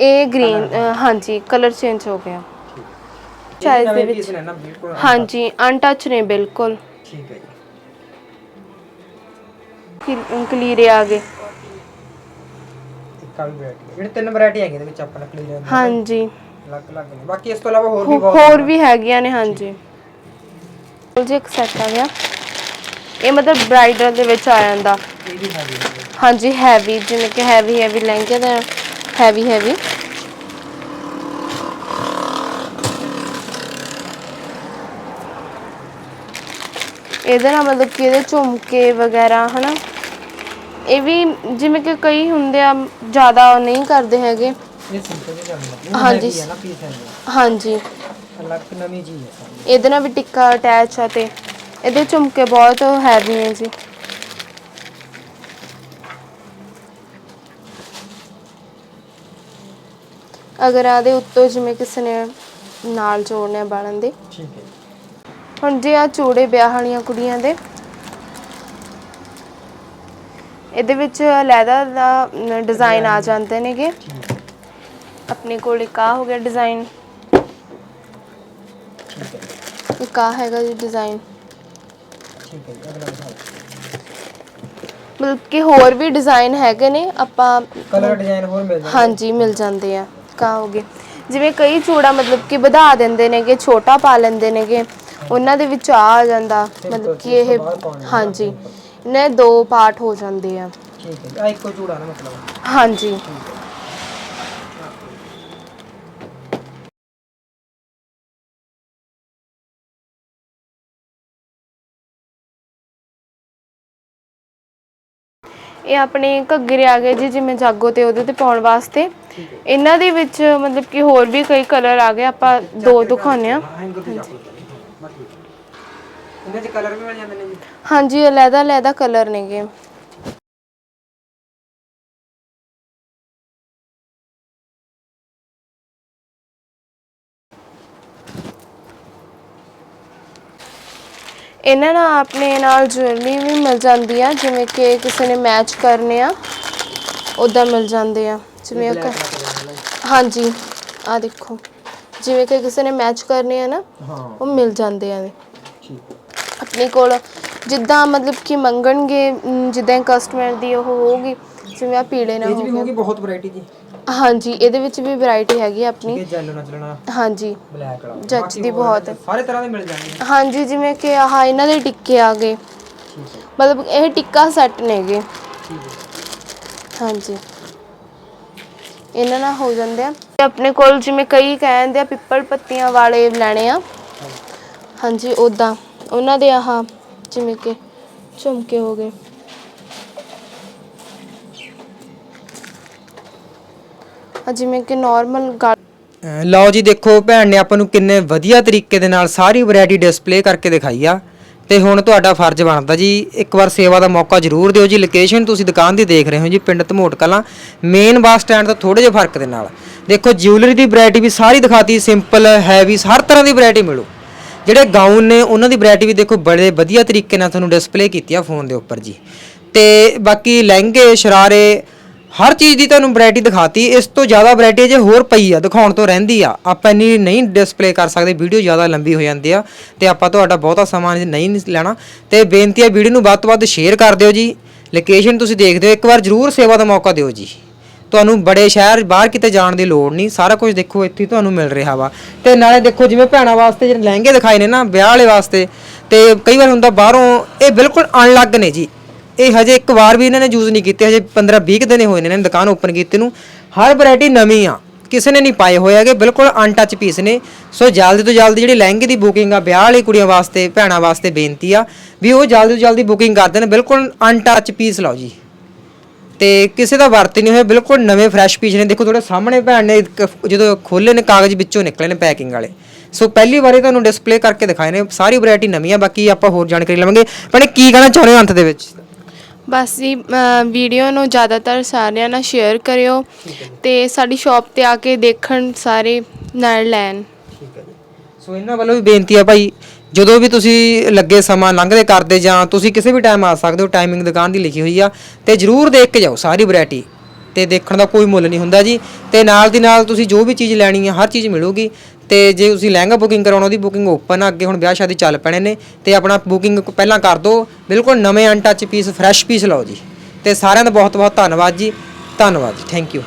ਇਹ ਗ੍ਰੀਨ ਹਾਂਜੀ ਕਲਰ ਚੇਂਜ ਹੋ ਗਿਆ। ਸਾਈਜ਼ ਦੇ ਵਿੱਚ ਪੀਸ ਨੇ ਨਾ ਬਿਲਕੁਲ ਹਾਂਜੀ ਅਨਟੱਚ ਨੇ ਬਿਲਕੁਲ। ਠੀਕ ਹੈ ਜੀ। ਕਲੀਰੇ ਆ ਗਏ। ਟਿੱਕਾ ਵੀ ਵੈਰਾਈਟੀ ਜਿਹੜੇ ਤਿੰਨ ਵੈਰਾਈਟੀ ਹੈਗੇ ਇਹਦੇ ਵਿੱਚ ਆਪਣਾ ਕਲੀਅਰ ਹਾਂਜੀ। ਅਲੱਗ ਅਲੱਗ ਨੇ। ਬਾਕੀ ਇਸ ਤੋਂ ਇਲਾਵਾ ਹੋਰ ਵੀ ਬਹੁਤ ਹੋਰ ਵੀ ਹੈਗੀਆਂ ਨੇ ਹਾਂਜੀ। ਜੀ ਇੱਕ ਸੈੱਟ ਆ ਗਿਆ। ਇਹ ਮਤਲਬ ਬ੍ਰਾਈਡਲ ਦੇ ਵਿੱਚ ਆ ਜਾਂਦਾ। ਇਹ ਵੀ। ਹਾਂਜੀ ਹੈਵੀ ਜਿਵੇਂ ਕਿ ਹੈਵੀ ਹੈਵੀ ਲਹਿੰਗੇ ਦਾ ਹੈਵੀ ਹੈਵੀ ਇਹਦੇ ਨਾਲ ਮਤਲਬ ਕਿ ਇਹਦੇ ਝੁਮਕੇ ਵਗੈਰਾ ਹਨਾ? ਇਹ ਵੀ ਜਿਵੇਂ ਕਿ ਕਈ ਹੁੰਦੇ ਆ ਜ਼ਿਆਦਾ ਨਹੀਂ ਕਰਦੇ ਹੈਗੇ। ਇਹ ਸਿੰਪਲ ਜਿਹਾ ਚੱਲਦਾ ਹਾਂਜੀ। ਹੈ ਨਾ ਪੀਸ ਹੈ ਹਾਂਜੀ। ਅਲੱਗ ਨਵੀਂ ਚੀਜ਼ ਹੈ ਸਾਰੀ ਇਹਦੇ ਨਾਲ ਵੀ ਟਿੱਕਾ ਅਟੈਚ ਆ ਤੇ ਇਹਦੇ ਝੁਮਕੇ ਬਹੁਤ ਹੈਵੀ ਨੇ ਜੀ। ਅਗਰ ਆਦੇ ਉੱਤੋਂ ਜਿਵੇਂ ਕਿਸੇ ਨੇ ਨਾਲ ਜੋੜਨੇ ਬਾਲਣ ਦੇ। ਠੀਕ ਹੈ। ਹੁਣ ਜੇ ਆ ਚੂੜੇ ਵਿਆਹ ਵਾਲੀਆਂ ਕੁੜੀਆਂ ਦੇ ਇਹਦੇ ਵਿੱਚ ਲੈਦਰ ਦਾ ਡਿਜ਼ਾਈਨ ਆ ਜਾਂਦੇ ਨੇਗੇ। ਆਪਣੇ ਕੋਲ ਇੱਕ ਆ ਹੋ ਗਿਆ ਡਿਜ਼ਾਈਨ ਇੱਕ ਆ ਹੈਗਾ ਜੀ ਡਿਜ਼ਾਈਨ ਠੀਕ ਹੈ ਅਗਲਾ ਦਿਖਾਓ ਮਤਲਬ ਕਿ ਹੋਰ ਵੀ ਡਿਜ਼ਾਈਨ ਹੈਗੇ ਨੇ ਆਪਾਂ ਕਲਰ ਡਿਜ਼ਾਈਨ ਹੋਰ ਮਿਲ ਜਾਣਗੇ ਹਾਂਜੀ ਮਿਲ ਜਾਂਦੇ ਆ। ਕਾ ਹੋ ਗਏ। ਜਿਵੇਂ ਕਈ ਚੂੜਾ ਮਤਲਬ ਕਿ ਵਧਾ ਦਿੰਦੇ ਨੇਗੇ ਛੋਟਾ ਪਾ ਲੈਂਦੇ ਨੇਗੇ। ਉਹਨਾਂ ਦੇ ਵਿੱਚ ਆ ਆ ਜਾਂਦਾ ਮਤਲਬ ਕਿ ਇਹ ਹਾਂਜੀ ਨੇ ਦੋ ਪਾਰਟ ਹੋ ਜਾਂਦੇ ਆ। ਠੀਕ ਹੈ ਜੀ। ਆਹ ਇੱਕੋ ਚੂੜਾ ਨਾ ਮਤਲਬ। ਹਾਂਜੀ। ਇਹ ਆਪਣੇ ਘੱਗਰੇ ਆ ਗਏ ਜੀ ਜਿਵੇਂ ਜਾਗੋ ਤੇ ਉਹਦੇ ਤੇ ਪਾਉਣ ਵਾਸਤੇ। ਇਹਨਾਂ ਦੇ ਵਿੱਚ ਮਤਲਬ ਕਿ ਹੋਰ ਵੀ ਕਈ ਕਲਰ ਆ ਗਏ ਆਪਾਂ ਦੋ ਦਿਖਾਉਂਦੇ ਆ ਹੈਂਗਰ ਤੇ ਜਾ ਇਹਨਾਂ ਦੇ ਕਲਰ ਵੀ ਮਿਲ ਜਾਂਦੇ ਨੇ ਜੀ? ਹਾਂਜੀ ਅਲੱਗਾ ਅਲੱਗਾ ਕਲਰ ਨੇਗੇ। ਇਹਨਾਂ ਨਾਲ ਆਪਣੇ ਨਾਲ ਜੁਐਲਰੀ ਵੀ ਮਿਲ ਜਾਂਦੀ ਆ ਜਿਵੇਂ ਕਿ ਕਿਸੇ ਨੇ ਮੈਚ ਕਰਨੇ ਆ ਉਦਾਂ ਮਿਲ ਜਾਂਦੇ ਆ। ਜਿਵੇਂ ਇੱਕ ਹਾਂਜੀ ਆ ਦੇਖੋ। ਜਿਵੇਂ ਕਿ ਕਿਸੇ ਨੇ ਮੈਚ ਕਰਨੇ ਆ ਨਾ ਹਾਂ। ਉਹ ਮਿਲ ਜਾਂਦੇ ਆ। ਠੀਕ। ਆਪਣੇ ਕੋਲ। ਜਿੱਦਾਂ ਮਤਲਬ ਕਿ ਮੰਗਣਗੇ ਜਿੱਦਾਂ ਕਸਟਮਰ ਦੀ ਉਹ ਹੋਊਗੀ ਜਿਵੇਂ ਆ ਪੀਲੇ ਨਾਲ ਇਹ 'ਚ ਵੀ ਬਹੁਤ ਵੈਰਾਈਟੀ ਦੀ ਹਾਂਜੀ ਇਹਦੇ ਵਿੱਚ ਵੀ ਵੈਰਾਈਟੀ ਹੈਗੀ ਆ ਆਪਣੀ। ਇਹ ਜੈਲੋ ਨਾਲ ਚੱਲਣਾ ਹਾਂਜੀ। ਬਲੈਕ ਵਾਲਾ। ਜੱਚ ਬਾਕੀ ਦੀ ਹੋਰ ਬਹੁਤ। ਸਾਰੇ ਤਰ੍ਹਾਂ ਦੇ ਮਿਲ ਜਾਣਗੇ। ਹਾਂਜੀ ਜਿਵੇਂ ਕਿ ਆਹ ਇਹਨਾਂ ਦੇ ਟਿੱਕੇ ਆ ਗਏ। ਠੀਕ ਹੈ। ਮਤਲਬ ਇਹ ਟਿੱਕਾ ਸੈੱਟ ਨੇਗੇ ਠੀਕ ਹੈ। ਹਾਂਜੀ। ਇਹਨਾਂ ਨਾਲ ਹੋ ਜਾਂਦੇ ਆ। ਤੇ ਆਪਣੇ ਕੋਲ ਜਿਵੇਂ ਕਈ ਕਹਿੰਦੇ ਆ ਪਿੱਪਲ ਪੱਤੀਆਂ ਵਾਲੇ ਲੈਣੇ ਆ। ਹਾਂਜੀ। ਉਦਾਂ ਉਹਨਾਂ ਦੇ ਆਹ ਜਿਵੇਂ ਕਿ ਝੁਮਕੇ ਹੋ ਗਏ। ਆ ਜਿਵੇਂ ਕਿ ਨਾਰਮਲ ਲਓ ਜੀ, ਦੇਖੋ ਭੈਣ ਨੇ ਆਪਾਂ ਨੂੰ ਕਿੰਨੇ ਵਧੀਆ ਤਰੀਕੇ ਦੇ ਨਾਲ ਸਾਰੀ ਵੈਰਾਈਟੀ ਡਿਸਪਲੇ ਕਰਕੇ ਦਿਖਾਈ ਆ। ਤੇ ਹੁਣ ਤੁਹਾਡਾ ਫਰਜ਼ ਬਣਦਾ ਜੀ, ਇੱਕ ਵਾਰ ਸੇਵਾ ਦਾ ਮੌਕਾ ਜ਼ਰੂਰ ਦਿਓ ਜੀ। ਲੋਕੇਸ਼ਨ ਤੁਸੀਂ ਦੁਕਾਨ ਦੀ ਦੇਖ ਰਹੇ ਹੋ ਜੀ, ਪਿੰਡ Dhamot Kalan. Main bus stand ਤੋਂ ਥੋੜੇ ਜਿਹੇ ਫ਼ਰਕ ਦੇ ਨਾਲ। ਦੇਖੋ ਜਿਊਲਰੀ ਦੀ ਵੈਰਾਈਟੀ ਵੀ ਸਾਰੀ ਦਿਖਾਤੀ ਸਿੰਪਲ ਹੈਵੀ ਹਰ ਤਰ੍ਹਾਂ ਦੀ ਵੈਰਾਈਟੀ ਮਿਲੂ। ਜਿਹੜੇ ਗਾਊਨ ਨੇ, ਉਹਨਾਂ ਦੀ ਵੈਰਾਈਟੀ ਵੀ ਦੇਖੋ ਬੜੇ ਵਧੀਆ ਤਰੀਕੇ ਨਾਲ ਤੁਹਾਨੂੰ ਡਿਸਪਲੇ ਕੀਤੀ ਆ ਫੋਨ ਦੇ ਉੱਪਰ ਜੀ। ਤੇ ਬਾਕੀ ਲਹਿੰਗੇ, ਸ਼ਰਾਰੇ, ਹਰ ਚੀਜ਼ ਦੀ ਤੁਹਾਨੂੰ ਵੈਰਾਈਟੀ ਦਿਖਾਤੀ। ਇਸ ਤੋਂ ਜ਼ਿਆਦਾ ਵੈਰਾਈਟੀ ਜੇ ਹੋਰ ਪਈ ਆ, ਦਿਖਾਉਣ ਤੋਂ ਰਹਿੰਦੀ ਆ। ਆਪਾਂ ਇੰਨੀ ਨਹੀਂ ਡਿਸਪਲੇ ਕਰ ਸਕਦੇ, ਵੀਡੀਓ ਜ਼ਿਆਦਾ ਲੰਬੀ ਹੋ ਜਾਂਦੀ ਆ। ਤੇ ਆਪਾਂ ਤੁਹਾਡਾ ਬਹੁਤਾ ਸਮਾਂ ਨਹੀਂ ਲੈਣਾ। ਤੇ ਬੇਨਤੀ ਆ ਵੀਡੀਓ ਨੂੰ ਵੱਧ ਤੋਂ ਵੱਧ ਸ਼ੇਅਰ ਕਰ ਦਿਓ ਜੀ। ਲੋਕੇਸ਼ਨ ਤੁਸੀਂ ਦੇਖਦੇ ਹੋ, ਇੱਕ ਵਾਰ ਜ਼ਰੂਰ ਸੇਵਾ ਦਾ ਮੌਕਾ ਦਿਓ ਜੀ। ਤੁਹਾਨੂੰ ਬੜੇ ਸ਼ਹਿਰ ਬਾਹਰ ਕਿਤੇ ਜਾਣ ਦੀ ਲੋੜ ਨਹੀਂ, ਸਾਰਾ ਕੁਝ ਦੇਖੋ, ਇੱਥੇ ਤੁਹਾਨੂੰ ਮਿਲ ਰਿਹਾ ਵਾ। ਤੇ ਨਾਲੇ ਦੇਖੋ, ਜਿਵੇਂ ਭੈਣਾਂ ਵਾਸਤੇ ਜਿਹੜੇ ਲਹਿੰਗੇ ਦਿਖਾਏ ਨੇ ਨਾ, ਵਿਆਹ ਵਾਲੇ ਵਾਸਤੇ, ਤੇ ਕਈ ਵਾਰ ਹੁੰਦਾ ਬਾਹਰੋਂ, ਇਹ ਬਿਲਕੁਲ ਅਨਲੱਗ ਨੇ ਜੀ। ਇਹ ਹਜੇ ਇੱਕ ਵਾਰ ਵੀ ਇਹਨਾਂ ਨੇ ਯੂਜ਼ ਨਹੀਂ ਕੀਤੇ, ਹਜੇ 15 20 ਕੁ ਦਿਨ ਹੋਏ ਨੇ ਇਹਨਾਂ ਨੇ ਦੁਕਾਨ ਓਪਨ ਕੀਤੀ ਨੂੰ। ਹਰ ਵੈਰਾਈਟੀ ਨਵੀਂ ਆ, ਕਿਸੇ ਨੇ ਨਹੀਂ ਪਾਏ ਹੋਏ ਹੈਗੇ, ਬਿਲਕੁਲ ਅਨਟੱਚ ਪੀਸ ਨੇ। ਸੋ ਜਲਦੀ ਤੋਂ ਜਲਦੀ ਜਿਹੜੀ ਲਹਿੰਗੇ ਦੀ ਬੁਕਿੰਗ ਆ, ਵਿਆਹ ਵਾਲੀ ਕੁੜੀਆਂ ਵਾਸਤੇ, ਭੈਣਾਂ ਵਾਸਤੇ ਬੇਨਤੀ ਆ, ਵੀ ਉਹ ਜਲਦੀ ਤੋਂ ਜਲਦੀ ਬੁਕਿੰਗ ਕਰ ਦੇਣ, ਬਿਲਕੁਲ ਅਨਟੱਚ ਪੀਸ ਲਓ ਜੀ। ਤੇ ਕਿਸੇ ਦਾ ਵਰਤ ਨਹੀਂ ਹੋਇਆ ਬਿਲਕੁਲ ਨਵੇਂ ਫਰੈਸ਼ ਪੀਸ ਨੇ। ਦੇਖੋ ਤੁਹਾਡੇ ਸਾਹਮਣੇ ਭੈਣ ਨੇ ਇੱਕ ਜਦੋਂ ਖੋਲੇ ਨੇ ਕਾਗਜ਼ ਵਿੱਚੋਂ ਨਿਕਲੇ ਨੇ ਪੈਕਿੰਗ ਵਾਲੇ। ਸੋ ਪਹਿਲੀ ਵਾਰੀ ਤੁਹਾਨੂੰ ਡਿਸਪਲੇ ਕਰਕੇ ਦਿਖਾਏ ਨੇ। ਸਾਰੀ ਵੈਰਾਈਟੀ ਨਵੀਂ ਆ ਬਾਕੀ ਆਪਾਂ ਹੋਰ ਜਾਣਕਾਰੀ ਲਵਾਂਗੇ। ਭੈਣੇ ਕੀ ਕਹਿਣਾ ਚਾਹੁੰਦੇ ਹੋ ਅੰਤ ਦੇ ਵਿੱਚ? ਬਸ ਜੀ ਵੀਡੀਓ ਨੂੰ ਜ਼ਿਆਦਾਤਰ ਸਾਰਿਆਂ ਨਾਲ ਸ਼ੇਅਰ ਕਰਿਓ ਤੇ ਸਾਡੀ ਸ਼ਾਪ ਤੇ ਆ ਕੇ ਦੇਖਣ ਸਾਰੇ ਨਾਲ ਲੈਣ। ਸੋ ਇਹਨਾਂ ਵੱਲੋਂ ਵੀ ਬੇਨਤੀ ਆ ਭਾਈ ਜਦੋਂ ਵੀ ਤੁਸੀਂ ਲੱਗੇ ਸਮਾਂ ਲੰਘਦੇ ਕਰਦੇ ਜਾਂ ਤੁਸੀਂ ਕਿਸੇ ਵੀ ਟਾਈਮ ਆ ਸਕਦੇ ਹੋ ਟਾਈਮਿੰਗ ਦੁਕਾਨ ਦੀ ਲਿਖੀ ਹੋਈ ਆ, ਤੇ ਜਰੂਰ ਦੇਖ ਕੇ ਜਾਓ ਸਾਰੀ ਵੈਰਾਈਟੀ ਤੇ ਦੇਖਣ ਦਾ ਕੋਈ ਮੁੱਲ ਨਹੀਂ ਹੁੰਦਾ ਜੀ। ਤੇ ਨਾਲ ਦੀ ਨਾਲ ਤੁਸੀਂ ਜੋ ਵੀ ਚੀਜ਼ ਲੈਣੀ ਹੈ ਹਰ ਚੀਜ਼ ਮਿਲੂਗੀ। ਤੇ ਜੇ ਤੁਸੀਂ ਲਹਿੰਗਾ ਬੁਕਿੰਗ ਕਰਾਉਣਾ, ਉਹਦੀ ਬੁਕਿੰਗ ਓਪਨ ਆ, ਅੱਗੇ ਹੁਣ ਵਿਆਹ ਸ਼ਾਦੀ ਚੱਲ ਪੈਣੇ ਨੇ, ਤੇ ਆਪਣਾ ਬੁਕਿੰਗ ਪਹਿਲਾਂ ਕਰ ਦਿਓ ਬਿਲਕੁਲ ਨਵੇਂ ਅਨਟੱਚ ਪੀਸ ਫਰੈਸ਼ ਪੀਸ ਲਓ ਜੀ। ਤੇ ਸਾਰਿਆਂ ਦਾ ਬਹੁਤ ਬਹੁਤ ਧੰਨਵਾਦ ਜੀ। ਧੰਨਵਾਦ ਜੀ ਥੈਂਕ ਯੂ